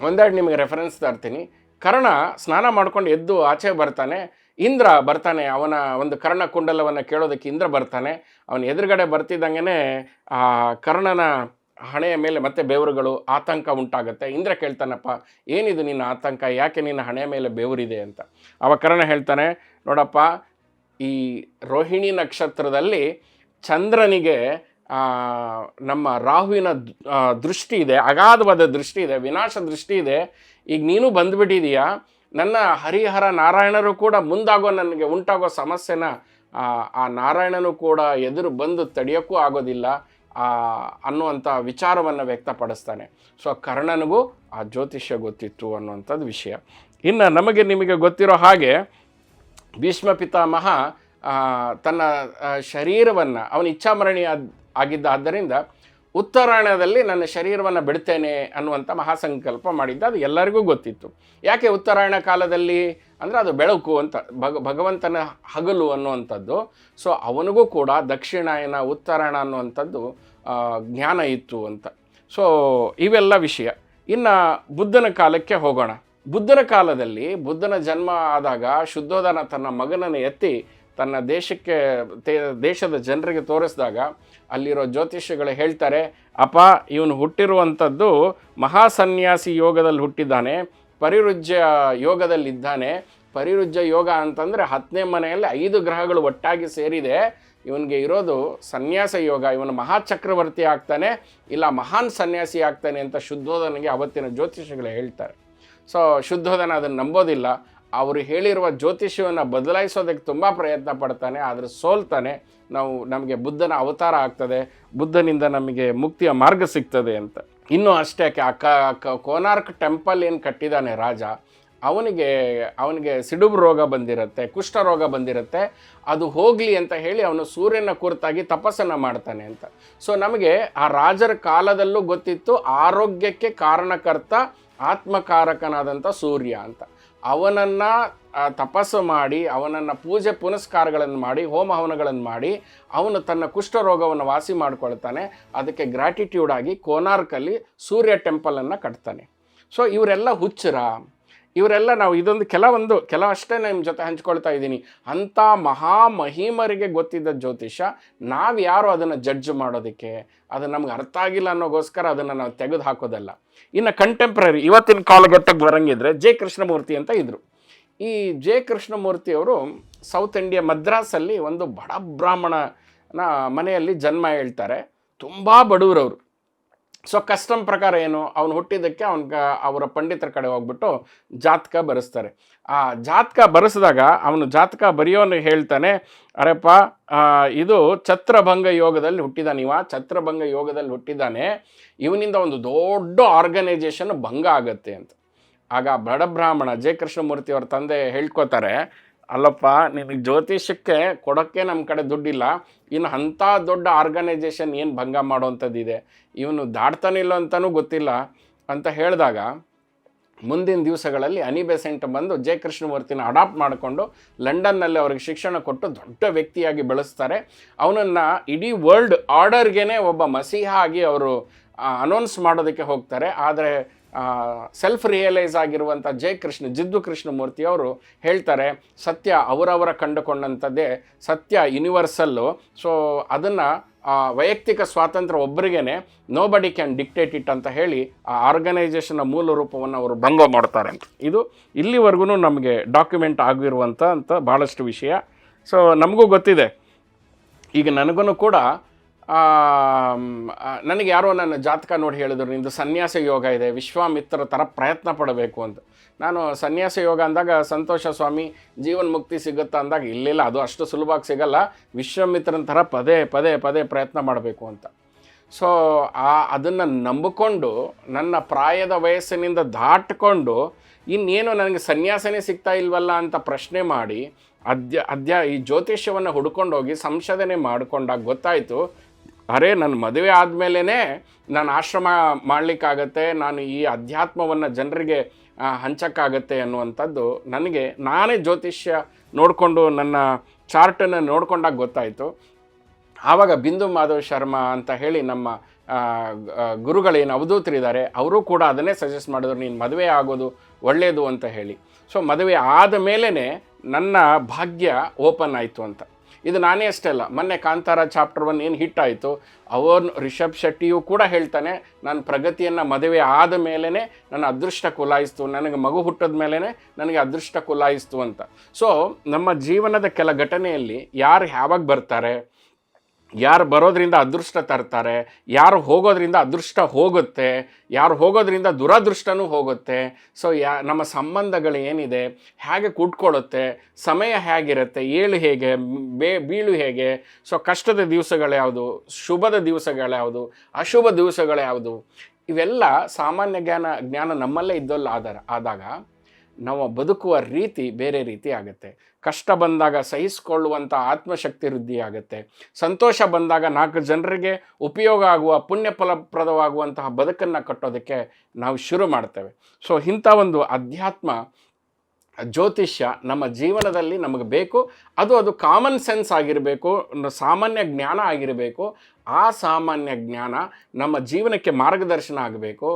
ಒಂದೆರಡು ನಿಮಗೆ ರೆಫರೆನ್ಸ್ ತರ್ತೀನಿ. ಕರ್ಣ ಸ್ನಾನ ಮಾಡ್ಕೊಂಡು ಎದ್ದು ಆಚೆ ಬರ್ತಾನೆ. ಇಂದ್ರ ಬರ್ತಾನೆ, ಅವನ ಒಂದು ಕರ್ಣ ಕುಂಡಲವನ್ನು ಕೇಳೋದಕ್ಕೆ ಇಂದ್ರ ಬರ್ತಾನೆ. ಅವನ ಎದುರುಗಡೆ ಬರ್ತಿದ್ದಂಗೆ ಆ ಕರ್ಣನ ಹಣೆಯ ಮೇಲೆ ಮತ್ತೆ ಬೆವರುಗಳು, ಆತಂಕ ಉಂಟಾಗುತ್ತೆ. ಇಂದ್ರ ಕೇಳ್ತಾನಪ್ಪ, ಏನಿದು ನಿನ್ನ ಆತಂಕ? ಯಾಕೆ ನಿನ್ನ ಹಣೆಯ ಮೇಲೆ ಬೆವರಿದೆ ಅಂತ. ಅವ ಕರ್ಣ ಹೇಳ್ತಾನೆ, ನೋಡಪ್ಪ, ಈ ರೋಹಿಣಿ ನಕ್ಷತ್ರದಲ್ಲಿ ಚಂದ್ರನಿಗೆ ನಮ್ಮ ರಾಹುವಿನ ದೃಷ್ಟಿ ಇದೆ, ಅಗಾಧವಾದ ದೃಷ್ಟಿ ಇದೆ, ವಿನಾಶ ದೃಷ್ಟಿ ಇದೆ. ಈಗ ನೀನು ಬಂದುಬಿಟ್ಟಿದೀಯಾ? ನನ್ನ ಹರಿಹರ ನಾರಾಯಣರು ಕೂಡ ಮುಂದಾಗೋ ನನಗೆ ಉಂಟಾಗೋ ಸಮಸ್ಯೆನ ಆ, ನಾರಾಯಣನು ಕೂಡ ಎದುರು ಬಂದು ತಡೆಯೋಕ್ಕೂ ಆಗೋದಿಲ್ಲ ಅನ್ನುವಂಥ ವಿಚಾರವನ್ನು ವ್ಯಕ್ತಪಡಿಸ್ತಾನೆ. ಸೊ ಕರ್ಣನಿಗೂ ಆ ಜ್ಯೋತಿಷ್ಯ ಗೊತ್ತಿತ್ತು ಅನ್ನುವಂಥದ್ದು ವಿಷಯ. ಇನ್ನು ನಮಗೆ ನಿಮಗೆ ಗೊತ್ತಿರೋ ಹಾಗೆ ಭೀಷ್ಮ ಪಿತಾಮಹ ತನ್ನ ಶರೀರವನ್ನು ಅವನ ಇಚ್ಛಾಮರಣಿ ಆಗಿದ್ದ ಆದ್ದರಿಂದ ಉತ್ತರಾಯಣದಲ್ಲಿ ನನ್ನ ಶರೀರವನ್ನು ಬಿಡ್ತೇನೆ ಅನ್ನುವಂಥ ಮಹಾಸಂಕಲ್ಪ ಮಾಡಿದ್ದ. ಅದು ಎಲ್ಲರಿಗೂ ಗೊತ್ತಿತ್ತು. ಯಾಕೆ ಉತ್ತರಾಯಣ ಕಾಲದಲ್ಲಿ? ಅಂದರೆ ಅದು ಬೆಳಕು ಅಂತ, ಭಗ, ಭಗವಂತನ ಹಗಲು ಅನ್ನುವಂಥದ್ದು. ಸೊ ಅವನಿಗೂ ಕೂಡ ದಕ್ಷಿಣಾಯನ, ಉತ್ತರಾಯಣ ಅನ್ನುವಂಥದ್ದು ಜ್ಞಾನ ಇತ್ತು ಅಂತ. ಸೊ ಇವೆಲ್ಲ ವಿಷಯ. ಇನ್ನು ಬುದ್ಧನ ಕಾಲಕ್ಕೆ ಹೋಗೋಣ. ಬುದ್ಧನ ಕಾಲದಲ್ಲಿ ಬುದ್ಧನ ಜನ್ಮ ಆದಾಗ ಶುದ್ಧೋಧನ ತನ್ನ ಮಗನನ್ನು ಎತ್ತಿ ತನ್ನ ದೇಶಕ್ಕೆ ದೇಶದ ಜನರಿಗೆ ತೋರಿಸಿದಾಗ ಅಲ್ಲಿರೋ ಜ್ಯೋತಿಷ್ಯಗಳು ಹೇಳ್ತಾರೆ ಅಪ ಇವನು ಹುಟ್ಟಿರುವಂಥದ್ದು ಮಹಾಸನ್ಯಾಸಿ ಯೋಗದಲ್ಲಿ ಹುಟ್ಟಿದ್ದಾನೆ, ಪರಿರುಜ್ಯ ಯೋಗದಲ್ಲಿದ್ದಾನೆ. ಪರಿರುಜ್ಯ ಯೋಗ ಅಂತಂದರೆ ಹತ್ತನೇ ಮನೆಯಲ್ಲಿ ಐದು ಗ್ರಹಗಳು ಒಟ್ಟಾಗಿ ಸೇರಿದೆ. ಇವನಿಗೆ ಇರೋದು ಸನ್ಯಾಸ ಯೋಗ. ಇವನು ಮಹಾಚಕ್ರವರ್ತಿ ಆಗ್ತಾನೆ, ಇಲ್ಲ ಮಹಾನ್ ಸನ್ಯಾಸಿ ಆಗ್ತಾನೆ ಅಂತ ಶುದ್ಧೋಧನಿಗೆ ಅವತ್ತಿನ ಜ್ಯೋತಿಷ್ಯಗಳು ಹೇಳ್ತಾರೆ. ಸೊ, ಶುದ್ಧೋಧನ ಅದನ್ನು ನಂಬೋದಿಲ್ಲ. ಅವರು ಹೇಳಿರುವ ಜ್ಯೋತಿಷ್ಯವನ್ನು ಬದಲಾಯಿಸೋದಕ್ಕೆ ತುಂಬ ಪ್ರಯತ್ನ ಪಡ್ತಾನೆ, ಆದರೆ ಸೋಲ್ತಾನೆ. ನಾವು ನಮಗೆ ಬುದ್ಧನ ಅವತಾರ ಆಗ್ತದೆ, ಬುದ್ಧನಿಂದ ನಮಗೆ ಮುಕ್ತಿಯ ಮಾರ್ಗ ಸಿಗ್ತದೆ ಅಂತ. ಇನ್ನೂ ಅಷ್ಟೇ ಆ ಕ, ಕ- ಕೋನಾರ್ಕ್ ಟೆಂಪಲ್ ಏನು ಕಟ್ಟಿದ್ದಾನೆ ರಾಜ, ಅವನಿಗೆ ಅವನಿಗೆ ಸಿಡುಬು ರೋಗ ಬಂದಿರುತ್ತೆ, ಕುಷ್ಠ ರೋಗ ಬಂದಿರುತ್ತೆ. ಅದು ಹೋಗಲಿ ಅಂತ ಹೇಳಿ ಅವನು ಸೂರ್ಯನ ಕುರಿತಾಗಿ ತಪಸ್ಸನ್ನು ಮಾಡ್ತಾನೆ ಅಂತ. ಸೊ ನಮಗೆ ಆ ರಾಜರ ಕಾಲದಲ್ಲೂ ಗೊತ್ತಿತ್ತು, ಆರೋಗ್ಯಕ್ಕೆ ಕಾರಣಕರ್ತ ಆತ್ಮಕಾರಕನಾದಂಥ ಸೂರ್ಯ ಅಂತ. ಅವನನ್ನು ತಪಸ್ಸು ಮಾಡಿ, ಅವನನ್ನು ಪೂಜೆ ಪುನಸ್ಕಾರಗಳನ್ನು ಮಾಡಿ ಹೋಮ ಹವನಗಳನ್ನು ಮಾಡಿ, ಅವನು ತನ್ನ ಕುಷ್ಠರೋಗವನ್ನು ವಾಸಿ ಮಾಡಿಕೊಳ್ತಾನೆ. ಅದಕ್ಕೆ ಗ್ರ್ಯಾಟಿಟ್ಯೂಡ್ ಆಗಿ ಕೋನಾರ್ಕಲ್ಲಿ ಸೂರ್ಯ ಟೆಂಪಲನ್ನು ಕಟ್ತಾನೆ. ಸೊ ಇವರೆಲ್ಲ ಹುಚ್ಚರ. ಇವರೆಲ್ಲ ನಾವು ಇದೊಂದು ಕೆಲವೊಂದು, ಕೆಲವಷ್ಟೇ ನಿಮ್ಮ ಜೊತೆ ಹಂಚ್ಕೊಳ್ತಾ ಇದ್ದೀನಿ. ಅಂಥ ಮಹಾಮಹಿಮರಿಗೆ ಗೊತ್ತಿದ್ದ ಜ್ಯೋತಿಷ, ನಾವು ಯಾರು ಅದನ್ನು ಜಡ್ಜ್ ಮಾಡೋದಕ್ಕೆ? ಅದು ನಮ್ಗೆ ಅರ್ಥ ಆಗಿಲ್ಲ ಅನ್ನೋಗೋಸ್ಕರ ಅದನ್ನು ನಾವು ತೆಗೆದು ಹಾಕೋದಲ್ಲ. ಇನ್ನು ಕಂಟೆಂಪ್ರರಿ ಇವತ್ತಿನ ಕಾಲಘಟ್ಟಕ್ಕೆ ಬರಂಗಿದ್ರೆ ಜೆ ಕೃಷ್ಣಮೂರ್ತಿ ಅಂತ ಇದ್ದರು ಈ ಜೆ ಕೃಷ್ಣಮೂರ್ತಿ ಅವರು ಸೌತ್ ಇಂಡಿಯಾ ಮದ್ರಾಸಲ್ಲಿ ಒಂದು ಬಡ ಬ್ರಾಹ್ಮಣನ ಮನೆಯಲ್ಲಿ ಜನ್ಮ ಹೇಳ್ತಾರೆ. ತುಂಬ ಬಡವರವರು ಸೊ ಕಸ್ಟಮ್ ಪ್ರಕಾರ ಏನು? ಅವನು ಹುಟ್ಟಿದ್ದಕ್ಕೆ ಅವನ ಅವರ ಪಂಡಿತರ ಕಡೆ ಹೋಗ್ಬಿಟ್ಟು ಜಾತಕ ಬರೆಸ್ತಾರೆ. ಆ ಜಾತಕ ಬರೆಸಿದಾಗ ಅವನು ಜಾತಕ ಬರೆಯೋನು ಹೇಳ್ತಾನೆ, ಅರೆಪ್ಪ ಇದು ಛತ್ರಭಂಗ ಯೋಗದಲ್ಲಿ ಹುಟ್ಟಿದಾನೆ. ಇವ ಛತ್ರಭಂಗ ಯೋಗದಲ್ಲಿ ಹುಟ್ಟಿದ್ದಾನೆ ಇವನಿಂದ ಒಂದು ದೊಡ್ಡ ಆರ್ಗನೈಜೇಷನ್ ಭಂಗ ಆಗತ್ತೆ ಅಂತ. ಆಗ ಬಡ ಬ್ರಾಹ್ಮಣ ಜೆ ಕೃಷ್ಣಮೂರ್ತಿ ಅವ್ರ ತಂದೆ ಹೇಳ್ಕೊತಾರೆ ಅಲ್ಲಪ್ಪ, ನಿನಗೆ ಜ್ಯೋತಿಷಕ್ಕೆ ಕೊಡೋಕ್ಕೆ ನಮ್ಮ ಕಡೆ ದುಡ್ಡಿಲ್ಲ. ಇನ್ನು ಅಂಥ ದೊಡ್ಡ ಆರ್ಗನೈಜೇಷನ್ ಏನು ಭಂಗ ಮಾಡೋವಂಥದ್ದಿದೆ ಇವನು ದಾಟ್ತಾನಿಲ್ಲ ಅಂತಲೂ ಗೊತ್ತಿಲ್ಲ ಅಂತ ಹೇಳಿದಾಗ ಮುಂದಿನ ದಿವಸಗಳಲ್ಲಿ ಅನಿಬೆಸೆಂಟ್ ಬಂದು ಜೆ ಕೃಷ್ಣಮೂರ್ತಿನ ಅಡಾಪ್ಟ್ ಮಾಡಿಕೊಂಡು ಲಂಡನ್ನಲ್ಲಿ ಅವ್ರಿಗೆ ಶಿಕ್ಷಣ ಕೊಟ್ಟು ದೊಡ್ಡ ವ್ಯಕ್ತಿಯಾಗಿ ಬೆಳೆಸ್ತಾರೆ. ಅವನನ್ನು ಇಡೀ ವರ್ಲ್ಡ್ ಆರ್ಡರ್ಗೆ ಒಬ್ಬ ಮಸೀಹ ಆಗಿ ಅವರು ಅನೌನ್ಸ್ ಮಾಡೋದಕ್ಕೆ ಹೋಗ್ತಾರೆ. ಆದರೆ ಸೆಲ್ಫ್ ರಿಯಲೈಸ್ ಆಗಿರುವಂಥ ಜಯ ಕೃಷ್ಣ ಜಿದ್ದು ಕೃಷ್ಣಮೂರ್ತಿ ಅವರು ಹೇಳ್ತಾರೆ, ಸತ್ಯ ಅವರವರ ಕಂಡುಕೊಂಡಂಥದ್ದೇ, ಸತ್ಯ ಯೂನಿವರ್ಸಲ್ಲು ಸೊ ಅದನ್ನು ವೈಯಕ್ತಿಕ ಸ್ವಾತಂತ್ರ್ಯ ಒಬ್ಬರಿಗೇನೆ nobody can dictate it ಅಂತ ಹೇಳಿ, ಆ ಆರ್ಗನೈಸೇಷನ್ನ ಮೂಲ ರೂಪವನ್ನು ಅವರು ಭಂಗ ಮಾಡ್ತಾರೆ. ಇದು ಇಲ್ಲಿವರೆಗೂ ನಮಗೆ ಡಾಕ್ಯುಮೆಂಟ್ ಆಗಿರುವಂಥ ಅಂತ ಭಾಳಷ್ಟು ವಿಷಯ. ಸೊ ನಮಗೂ ಗೊತ್ತಿದೆ. ಈಗ ನನಗೂ ಕೂಡ ನನಗೆ ಯಾರೋ ನನ್ನ ಜಾತಕ ನೋಡಿ ಹೇಳಿದ್ರು, ನಿಂದು ಸನ್ಯಾಸ ಯೋಗ ಇದೆ, ವಿಶ್ವಾಮಿತ್ರ ಥರ ಪ್ರಯತ್ನ ಪಡಬೇಕು ಅಂತ. ನಾನು ಸನ್ಯಾಸ ಯೋಗ ಅಂದಾಗ, ಸಂತೋಷ ಸ್ವಾಮಿ, ಜೀವನ್ ಮುಕ್ತಿ ಸಿಗುತ್ತಾ ಅಂದಾಗ, ಇಲ್ಲಿಲ್ಲ, ಅದು ಅಷ್ಟು ಸುಲಭವಾಗಿ ಸಿಗಲ್ಲ, ವಿಶ್ವಾಮಿತ್ರನ ಥರ ಪದೇ ಪದೇ ಪದೇ ಪ್ರಯತ್ನ ಮಾಡಬೇಕು ಅಂತ. ಸೊ ಆ, ಅದನ್ನು ನಂಬಿಕೊಂಡು, ನನ್ನ ಪ್ರಾಯದ ವಯಸ್ಸಿನಿಂದ ದಾಟ್ಕೊಂಡು, ಇನ್ನೇನು ನನಗೆ ಸನ್ಯಾಸನೇ ಸಿಗ್ತಾ ಇಲ್ವಲ್ಲ ಅಂತ ಪ್ರಶ್ನೆ ಮಾಡಿ, ಅದ್ಯ ಅದ್ಯ, ಈ ಜ್ಯೋತಿಷ್ಯವನ್ನು ಹುಡ್ಕೊಂಡೋಗಿ, ಸಂಶೋಧನೆ ಮಾಡಿಕೊಂಡಾಗ ಗೊತ್ತಾಯಿತು ಅರೆ ನನ್ನ ಮದುವೆ ಆದಮೇಲೇ ನಾನು ಆಶ್ರಮ ಮಾಡಲಿಕ್ಕಾಗತ್ತೆ, ನಾನು ಈ ಅಧ್ಯಾತ್ಮವನ್ನು ಜನರಿಗೆ ಹಂಚಕ್ಕಾಗತ್ತೆ ಅನ್ನುವಂಥದ್ದು ನನಗೆ ನಾನೇ ಜ್ಯೋತಿಷ್ಯ ನೋಡಿಕೊಂಡು ನನ್ನ ಚಾರ್ಟನ್ನು ನೋಡ್ಕೊಂಡಾಗ ಗೊತ್ತಾಯಿತು. ಆವಾಗ ಬಿಂದು ಮಾಧವ್ ಶರ್ಮಾ ಅಂತ ಹೇಳಿ ನಮ್ಮ ಗುರುಗಳೇನು ಅವಧೂತರಿದ್ದಾರೆ ಅವರು ಕೂಡ ಅದನ್ನೇ ಸಜೆಸ್ಟ್ ಮಾಡಿದ್ರು, ನೀನು ಮದುವೆ ಆಗೋದು ಒಳ್ಳೆಯದು ಅಂತ ಹೇಳಿ. ಸೊ, ಮದುವೆ ಆದ ಮೇಲೇ ನನ್ನ ಭಾಗ್ಯ ಓಪನ್ ಆಯಿತು ಅಂತ. ಇದು ನಾನೇ ಅಷ್ಟೇ ಅಲ್ಲ, ಮೊನ್ನೆ ಕಾಂತಾರ ಚಾಪ್ಟರ್ ಒನ್ ಏನು ಹಿಟ್ ಆಯಿತು ಅವನು ರಿಷಬ್ ಶೆಟ್ಟಿಯು ಕೂಡ ಹೇಳ್ತಾನೆ, ನಾನು ಪ್ರಗತಿಯನ್ನು ಮದುವೆ ಆದ ಮೇಲೇ ನನ್ನ ಅದೃಷ್ಟ ಕುಲಾಯಿಸ್ತು, ನನಗೆ ಮಗು ಹುಟ್ಟಿದ ಮೇಲೇ ನನಗೆ ಅದೃಷ್ಟ ಕುಲಾಯಿಸ್ತು ಅಂತ. ಸೊ ನಮ್ಮ ಜೀವನದ ಕೆಲ ಘಟನೆಯಲ್ಲಿ ಯಾರು ಯಾವಾಗ ಬರ್ತಾರೆ ಯಾರು ಬರೋದ್ರಿಂದ ಅದೃಷ್ಟ ತರ್ತಾರೆ, ಯಾರು ಹೋಗೋದ್ರಿಂದ ಅದೃಷ್ಟ ಹೋಗುತ್ತೆ, ಯಾರು ಹೋಗೋದ್ರಿಂದ ದುರದೃಷ್ಟನೂ ಹೋಗುತ್ತೆ. ಸೊ ಯಾ, ನಮ್ಮ ಸಂಬಂಧಗಳು ಏನಿದೆ, ಹೇಗೆ ಕುಟ್ಕೊಳ್ಳುತ್ತೆ ಸಮಯ ಹೇಗಿರುತ್ತೆ, ಏಳು ಹೇಗೆ, ಬೇ, ಬೀಳು ಹೇಗೆ ಸೊ ಕಷ್ಟದ ದಿವಸಗಳ್ಯಾವುದು ಶುಭದ ದಿವಸಗಳ್ಯಾವುದು ಅಶುಭ ದಿವಸಗಳ್ಯಾವುದು ಇವೆಲ್ಲ ಸಾಮಾನ್ಯ ಜ್ಞಾನ ಜ್ಞಾನ ನಮ್ಮಲ್ಲೇ ಇದ್ದಲ್ಲ ಆಧಾರ ಆದಾಗ, ನಾವು ಬದುಕುವ ರೀತಿ ಬೇರೆ ರೀತಿ ಆಗುತ್ತೆ. ಕಷ್ಟ ಬಂದಾಗ ಸಹಿಸಿಕೊಳ್ಳುವಂಥ ಆತ್ಮಶಕ್ತಿ ವೃದ್ಧಿ ಆಗುತ್ತೆ ಸಂತೋಷ ಬಂದಾಗ ನಾಲ್ಕು ಜನರಿಗೆ ಉಪಯೋಗ ಆಗುವ, ಪುಣ್ಯ ಫಲಪ್ರದವಾಗುವಂತಹ ಬದುಕನ್ನು ಕಟ್ಟೋದಕ್ಕೆ ನಾವು ಶುರು ಮಾಡ್ತೇವೆ. ಸೊ ಇಂಥ ಒಂದು ಅಧ್ಯಾತ್ಮ, ಜ್ಯೋತಿಷ್ಯ ನಮ್ಮ ಜೀವನದಲ್ಲಿ ನಮಗೆ ಬೇಕು. ಅದು ಅದು ಕಾಮನ್ ಸೆನ್ಸ್ ಆಗಿರಬೇಕು ಸಾಮಾನ್ಯ ಜ್ಞಾನ ಆಗಿರಬೇಕು. ಆ ಸಾಮಾನ್ಯ ಜ್ಞಾನ ನಮ್ಮ ಜೀವನಕ್ಕೆ ಮಾರ್ಗದರ್ಶನ ಆಗಬೇಕು.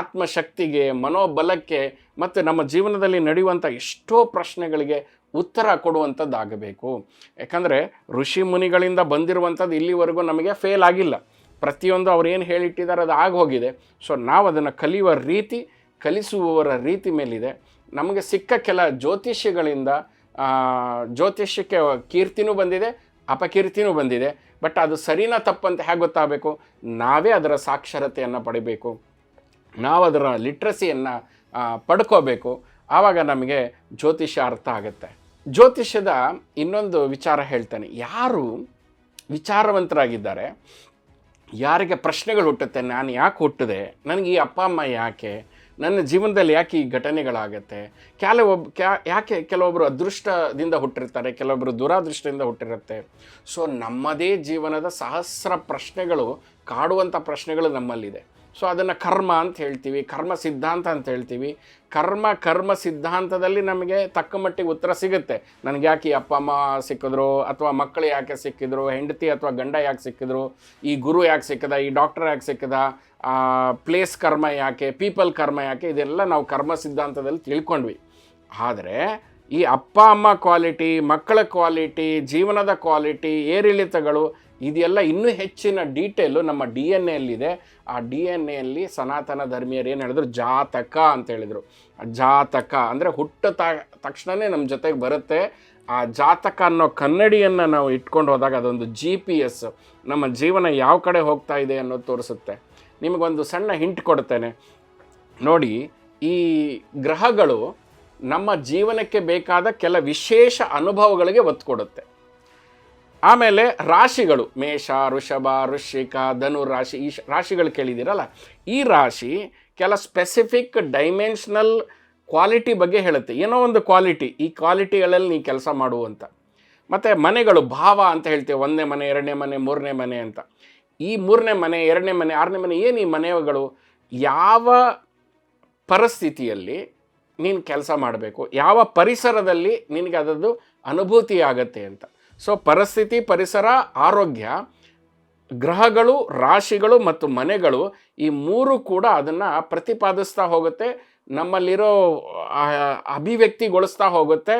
ಆತ್ಮಶಕ್ತಿಗೆ, ಮನೋಬಲಕ್ಕೆ ಮತ್ತು ನಮ್ಮ ಜೀವನದಲ್ಲಿ ನಡೆಯುವಂಥ ಎಷ್ಟೋ ಪ್ರಶ್ನೆಗಳಿಗೆ ಉತ್ತರ ಕೊಡುವಂಥದ್ದಾಗಬೇಕು. ಯಾಕಂದರೆ ಋಷಿ ಮುನಿಗಳಿಂದ ಬಂದಿರುವಂಥದ್ದು ಇಲ್ಲಿವರೆಗೂ ನಮಗೆ ಫೇಲ್ ಆಗಿಲ್ಲ. ಪ್ರತಿಯೊಂದು ಅವ್ರು ಏನು ಹೇಳಿಟ್ಟಿದ್ದಾರೆ ಅದು ಆಗೋಗಿದೆ. ಸೊ ನಾವು ಅದನ್ನು ಕಲಿಯುವ ರೀತಿ, ಕಲಿಸುವವರ ರೀತಿ ಮೇಲಿದೆ. ನಮಗೆ ಸಿಕ್ಕ ಕೆಲ ಜ್ಯೋತಿಷ್ಯಗಳಿಂದ ಜ್ಯೋತಿಷ್ಯಕ್ಕೆ ಕೀರ್ತಿನೂ ಬಂದಿದೆ, ಅಪಕೀರ್ತಿನೂ ಬಂದಿದೆ. ಬಟ್ ಅದು ಸರಿನಾ ತಪ್ಪಂತ ಹೇಗೆ ಗೊತ್ತಾಗಬೇಕು? ನಾವೇ ಅದರ ಸಾಕ್ಷರತೆಯನ್ನು ಪಡಿಬೇಕು. ನಾವು ಅದರ ಲಿಟ್ರಸಿಯನ್ನು ಪಡ್ಕೋಬೇಕು. ಆವಾಗ ನಮಗೆ ಜ್ಯೋತಿಷ್ಯ ಅರ್ಥ ಆಗುತ್ತೆ. ಜ್ಯೋತಿಷ್ಯದ ಇನ್ನೊಂದು ವಿಚಾರ ಹೇಳ್ತಾನೆ. ಯಾರು ವಿಚಾರವಂತರಾಗಿದ್ದಾರೆ, ಯಾರಿಗೆ ಪ್ರಶ್ನೆಗಳು ಹುಟ್ಟುತ್ತೆ, ನಾನು ಯಾಕೆ ಹುಟ್ಟಿದೆ, ನನಗೆ ಈ ಅಪ್ಪ, ಅಮ್ಮ ಯಾಕೆ, ನನ್ನ ಜೀವನದಲ್ಲಿ ಯಾಕೆ ಈ ಘಟನೆಗಳಾಗತ್ತೆ ಕೆಲವೊಬ್ಬ ಕ್ಯಾ, ಯಾಕೆ ಕೆಲವೊಬ್ಬರು ಅದೃಷ್ಟದಿಂದ ಹುಟ್ಟಿರ್ತಾರೆ ಕೆಲವೊಬ್ಬರು ದುರಾದೃಷ್ಟದಿಂದ ಹುಟ್ಟಿರುತ್ತೆ. ಸೊ ನಮ್ಮದೇ ಜೀವನದ ಸಹಸ್ರ ಪ್ರಶ್ನೆಗಳು, ಕಾಡುವಂಥ ಪ್ರಶ್ನೆಗಳು ನಮ್ಮಲ್ಲಿದೆ. ಸೊ ಅದನ್ನು ಕರ್ಮ ಅಂತ ಹೇಳ್ತೀವಿ, ಕರ್ಮ ಸಿದ್ಧಾಂತ ಅಂತ ಹೇಳ್ತೀವಿ. ಕರ್ಮ ಕರ್ಮ ಸಿದ್ಧಾಂತದಲ್ಲಿ ನಮಗೆ ತಕ್ಕ ಮಟ್ಟಿಗೆ ಉತ್ತರ ಸಿಗುತ್ತೆ. ನನಗೆ ಯಾಕೆ ಅಪ್ಪ, ಅಮ್ಮ ಸಿಕ್ಕಿದ್ರು, ಅಥವಾ ಮಕ್ಕಳು ಯಾಕೆ ಸಿಕ್ಕಿದ್ರು, ಹೆಂಡತಿ ಅಥವಾ ಗಂಡ ಯಾಕೆ ಸಿಕ್ಕಿದ್ರು, ಈ ಗುರು ಯಾಕೆ ಸಿಕ್ಕದ, ಈ ಡಾಕ್ಟರ್ ಯಾಕೆ ಸಿಕ್ಕದ ಪ್ಲೇಸ್ ಕರ್ಮ ಯಾಕೆ, ಪೀಪಲ್ ಕರ್ಮ ಯಾಕೆ, ಇದೆಲ್ಲ ನಾವು ಕರ್ಮ ಸಿದ್ಧಾಂತದಲ್ಲಿ ತಿಳ್ಕೊಂಡ್ವಿ. ಆದರೆ ಈ ಅಪ್ಪ, ಅಮ್ಮ ಕ್ವಾಲಿಟಿ, ಮಕ್ಕಳ ಕ್ವಾಲಿಟಿ, ಜೀವನದ ಕ್ವಾಲಿಟಿ, ಏರಿಳಿತಗಳು ಇದೆಲ್ಲ ಇನ್ನೂ ಹೆಚ್ಚಿನ ಡೀಟೇಲು ನಮ್ಮ ಡಿ ಎನ್ ಎಲ್ಲಿದೆ ಆ ಡಿ ಎನ್ ಎಲ್ಲಿ ಸನಾತನ ಧರ್ಮೀಯರು ಏನು ಹೇಳಿದ್ರು? ಜಾತಕ ಅಂತ ಹೇಳಿದರು. ಜಾತಕ ಅಂದರೆ ಹುಟ್ಟ ತಕ್ಷಣವೇ ನಮ್ಮ ಜೊತೆಗೆ ಬರುತ್ತೆ. ಆ ಜಾತಕ ಅನ್ನೋ ಕನ್ನಡಿಯನ್ನು ನಾವು ಇಟ್ಕೊಂಡು ಹೋದಾಗ ಅದೊಂದು ಜಿ ಪಿ ಎಸ್ ನಮ್ಮ ಜೀವನ ಯಾವ ಕಡೆ ಹೋಗ್ತಾ ಇದೆ ಅನ್ನೋದು ತೋರಿಸುತ್ತೆ. ನಿಮಗೊಂದು ಸಣ್ಣ ಹಿಂಟ್ ಕೊಡ್ತೇನೆ. ನೋಡಿ, ಈ ಗ್ರಹಗಳು ನಮ್ಮ ಜೀವನಕ್ಕೆ ಬೇಕಾದ ಕೆಲ ವಿಶೇಷ ಅನುಭವಗಳಿಗೆ ಒತ್ತು ಕೊಡುತ್ತೆ. ಆಮೇಲೆ ರಾಶಿಗಳು, ಮೇಷ ಋಷಭ ಋಷಿಕ ಧನು ರಾಶಿ, ಈ ರಾಶಿಗಳು ಕೇಳಿದ್ದೀರಲ್ಲ, ಈ ರಾಶಿ ಕೆಲ ಸ್ಪೆಸಿಫಿಕ್ ಡೈಮೆನ್ಷನಲ್ ಕ್ವಾಲಿಟಿ ಬಗ್ಗೆ ಹೇಳುತ್ತೆ. ಏನೋ ಒಂದು ಕ್ವಾಲಿಟಿ ಈ ಕ್ವಾಲಿಟಿಗಳಲ್ಲಿ ನೀ ಕೆಲಸ ಮಾಡು ಅಂತ. ಮತ್ತು ಮನೆಗಳು, ಭಾವ ಅಂತ ಹೇಳ್ತೇವೆ, ಒಂದನೇ ಮನೆ, ಎರಡನೇ ಮನೆ, ಮೂರನೇ ಮನೆ ಅಂತ. ಈ ಮೂರನೇ ಮನೆ, ಎರಡನೇ ಮನೆ, ಆರನೇ ಮನೆ, ಏನು ಈ ಮನೆಗಳು? ಯಾವ ಪರಿಸ್ಥಿತಿಯಲ್ಲಿ ನೀನು ಕೆಲಸ ಮಾಡಬೇಕು? ಯಾವ ಪರಿಸರದಲ್ಲಿ ನಿನಗೆ ಅದರದ್ದು ಅನುಭೂತಿ ಆಗತ್ತೆ ಅಂತ. ಸೊ ಪರಿಸ್ಥಿತಿ, ಪರಿಸರ, ಆರೋಗ್ಯ, ಗ್ರಹಗಳು, ರಾಶಿಗಳು ಮತ್ತು ಮನೆಗಳು ಈ ಮೂರು ಕೂಡ ಅದನ್ನು ಪ್ರತಿಪಾದಿಸ್ತಾ ಹೋಗುತ್ತೆ. ನಮ್ಮಲ್ಲಿರೋ ಅಭಿವ್ಯಕ್ತಿಗೊಳಿಸ್ತಾ ಹೋಗುತ್ತೆ.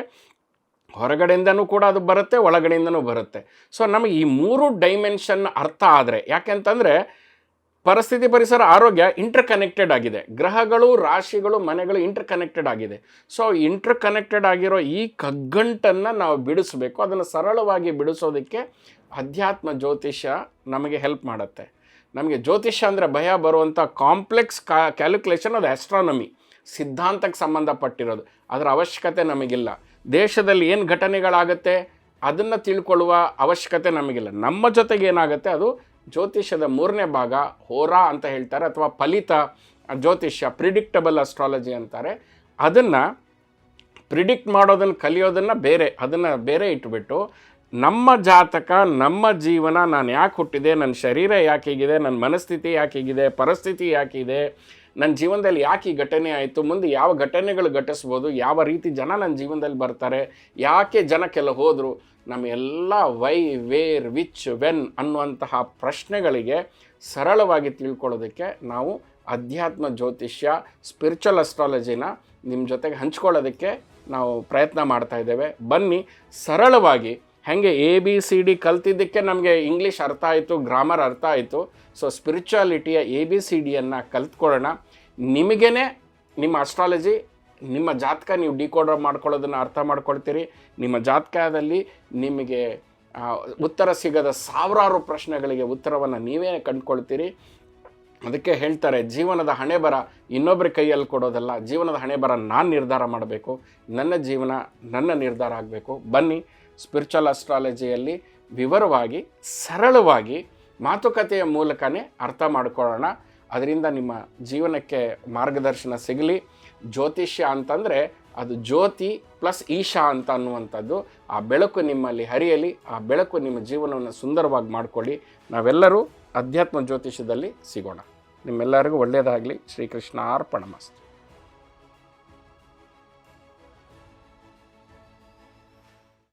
ಹೊರಗಡೆಯಿಂದನೂ ಕೂಡ ಅದು ಬರುತ್ತೆ, ಒಳಗಡೆಯಿಂದನೂ ಬರುತ್ತೆ. ಸೊ ನಮಗೆ ಈ ಮೂರು ಡೈಮೆನ್ಷನ್ ಅರ್ಥ ಆದರೆ, ಯಾಕೆಂತಂದರೆ ಪರಿಸ್ಥಿತಿ ಪರಿಸರ ಆರೋಗ್ಯ ಇಂಟರ್ ಕನೆಕ್ಟೆಡ್ ಆಗಿದೆ. ಗ್ರಹಗಳು, ರಾಶಿಗಳು, ಮನೆಗಳು ಇಂಟರ್ ಕನೆಕ್ಟೆಡ್ ಆಗಿದೆ. ಸೊ ಇಂಟರ್ ಕನೆಕ್ಟೆಡ್ ಆಗಿರೋ ಈ ಕಗ್ಗಂಟನ್ನು ನಾವು ಬಿಡಿಸಬೇಕು. ಅದನ್ನು ಸರಳವಾಗಿ ಬಿಡಿಸೋದಕ್ಕೆ ಅಧ್ಯಾತ್ಮ ಜ್ಯೋತಿಷ್ಯ ನಮಗೆ ಹೆಲ್ಪ್ ಮಾಡುತ್ತೆ. ನಮಗೆ ಜ್ಯೋತಿಷ್ಯ ಅಂದರೆ ಭಯ ಬರುವಂಥ ಕಾಂಪ್ಲೆಕ್ಸ್ ಕಾ ಕ್ಯಾಲ್ಕುಲೇಷನ್ ಅದು ಆಸ್ಟ್ರಾನಮಿ ಸಿದ್ಧಾಂತಕ್ಕೆ ಸಂಬಂಧಪಟ್ಟಿರೋದು. ಅದರ ಅವಶ್ಯಕತೆ ನಮಗಿಲ್ಲ. ದೇಶದಲ್ಲಿ ಏನು ಘಟನೆಗಳಾಗುತ್ತೆ ಅದನ್ನು ತಿಳ್ಕೊಳ್ಳುವ ಅವಶ್ಯಕತೆ ನಮಗಿಲ್ಲ. ನಮ್ಮ ಜೊತೆಗೆ ಏನಾಗುತ್ತೆ ಅದು ಜ್ಯೋತಿಷ್ಯದ ಮೂರನೇ ಭಾಗ ಹೋರಾ ಅಂತ ಹೇಳ್ತಾರೆ, ಅಥವಾ ಫಲಿತ ಜ್ಯೋತಿಷ್ಯ ಪ್ರಿಡಿಕ್ಟಬಲ್ ಅಸ್ಟ್ರಾಲಜಿ ಅಂತಾರೆ. ಅದನ್ನು ಪ್ರಿಡಿಕ್ಟ್ ಮಾಡೋದನ್ನು ಕಲಿಯೋದನ್ನು ಬೇರೆ, ಅದನ್ನು ಬೇರೆ ಇಟ್ಬಿಟ್ಟು ನಮ್ಮ ಜಾತಕ, ನಮ್ಮ ಜೀವನ, ನಾನು ಯಾಕೆ ಹುಟ್ಟಿದೆ ನನ್ನ ಶರೀರ ಯಾಕೆ ಹೀಗಿದೆ ನನ್ನ ಮನಸ್ಥಿತಿ ಯಾಕೆ ಹೀಗಿದೆ, ಪರಿಸ್ಥಿತಿ ಯಾಕಿದೆ ನನ್ನ ಜೀವನದಲ್ಲಿ ಯಾಕೆ ಈ ಘಟನೆ ಆಯಿತು? ಮುಂದೆ ಯಾವ ಘಟನೆಗಳು ಘಟಿಸ್ಬೋದು? ಯಾವ ರೀತಿ ಜನ ನನ್ನ ಜೀವನದಲ್ಲಿ ಬರ್ತಾರೆ? ಯಾಕೆ ಜನ ಕೆಲ ಹೋದರು? ನಮ್ಮ ಎಲ್ಲ ವೈ, ವೇರ್, ವಿಚ್, ವೆನ್ ಅನ್ನುವಂತಹ ಪ್ರಶ್ನೆಗಳಿಗೆ ಸರಳವಾಗಿ ತಿಳ್ಕೊಳ್ಳೋದಕ್ಕೆ ನಾವು ಅಧ್ಯಾತ್ಮ ಜ್ಯೋತಿಷ್ಯ ಸ್ಪಿರಿಚುವಲ್ ಅಸ್ಟ್ರಾಲಜಿನ ನಿಮ್ಮ ಜೊತೆಗೆ ಹಂಚ್ಕೊಳ್ಳೋದಕ್ಕೆ ನಾವು ಪ್ರಯತ್ನ ಮಾಡ್ತಾ ಇದ್ದೇವೆ. ಬನ್ನಿ, ಸರಳವಾಗಿ ಹಾಗೆ ಎ ಬಿ ಸಿ ಡಿ ಕಲ್ತಿದ್ದಕ್ಕೆ ನಮಗೆ ಇಂಗ್ಲೀಷ್ ಅರ್ಥ ಆಯಿತು ಗ್ರಾಮರ್ ಅರ್ಥ ಆಯಿತು. ಸೊ ಸ್ಪಿರಿಚುಯಾಲಿಟಿಯ ಎ ಬಿ ಸಿ ಡಿಯನ್ನು ಕಲ್ತ್ಕೊಳ್ಳೋಣ. ನಿಮಗೇ ನಿಮ್ಮ ಅಸ್ಟ್ರಾಲಜಿ ನಿಮ್ಮ ಜಾತಕ ನೀವು ಡಿಕೋಡರ್ ಮಾಡ್ಕೊಳ್ಳೋದನ್ನು ಅರ್ಥ ಮಾಡ್ಕೊಳ್ತೀರಿ. ನಿಮ್ಮ ಜಾತಕದಲ್ಲಿ ನಿಮಗೆ ಉತ್ತರ ಸಿಗದ ಸಾವಿರಾರು ಪ್ರಶ್ನೆಗಳಿಗೆ ಉತ್ತರವನ್ನು ನೀವೇ ಕಂಡುಕೊಳ್ತೀರಿ. ಅದಕ್ಕೆ ಹೇಳ್ತಾರೆ, ಜೀವನದ ಹಣೆ ಬರ ಇನ್ನೊಬ್ಬರ ಕೈಯಲ್ಲಿ ಕೊಡೋದಲ್ಲ, ಜೀವನದ ಹಣೆ ಬರ ನಾನು ನಿರ್ಧಾರ ಮಾಡಬೇಕು. ನನ್ನ ಜೀವನ ನನ್ನ ನಿರ್ಧಾರ ಆಗಬೇಕು. ಬನ್ನಿ ಸ್ಪಿರಿಚುವಲ್ ಅಸ್ಟ್ರಾಲಜಿಯಲ್ಲಿ ವಿವರವಾಗಿ, ಸರಳವಾಗಿ ಮಾತುಕತೆಯ ಮೂಲಕನೇ ಅರ್ಥ ಮಾಡಿಕೊಳ್ಳೋಣ. ಅದರಿಂದ ನಿಮ್ಮ ಜೀವನಕ್ಕೆ ಮಾರ್ಗದರ್ಶನ ಸಿಗಲಿ. ಜ್ಯೋತಿಷ್ಯ ಅಂತಂದರೆ ಅದು ಜ್ಯೋತಿ ಪ್ಲಸ್ ಈಶಾ ಅಂತ ಅನ್ನುವಂಥದ್ದು. ಆ ಬೆಳಕು ನಿಮ್ಮಲ್ಲಿ ಹರಿಯಲಿ, ಆ ಬೆಳಕು ನಿಮ್ಮ ಜೀವನವನ್ನು ಸುಂದರವಾಗಿ ಮಾಡಿಕೊಳ್ಳಿ. ನಾವೆಲ್ಲರೂ ಅಧ್ಯಾತ್ಮ ಜ್ಯೋತಿಷ್ಯದಲ್ಲಿ ಸಿಗೋಣ. ನಿಮ್ಮೆಲ್ಲರಿಗೂ ಒಳ್ಳೆಯದಾಗಲಿ. ಶ್ರೀಕೃಷ್ಣ ಅರ್ಪಣ ಮಸ್ತು.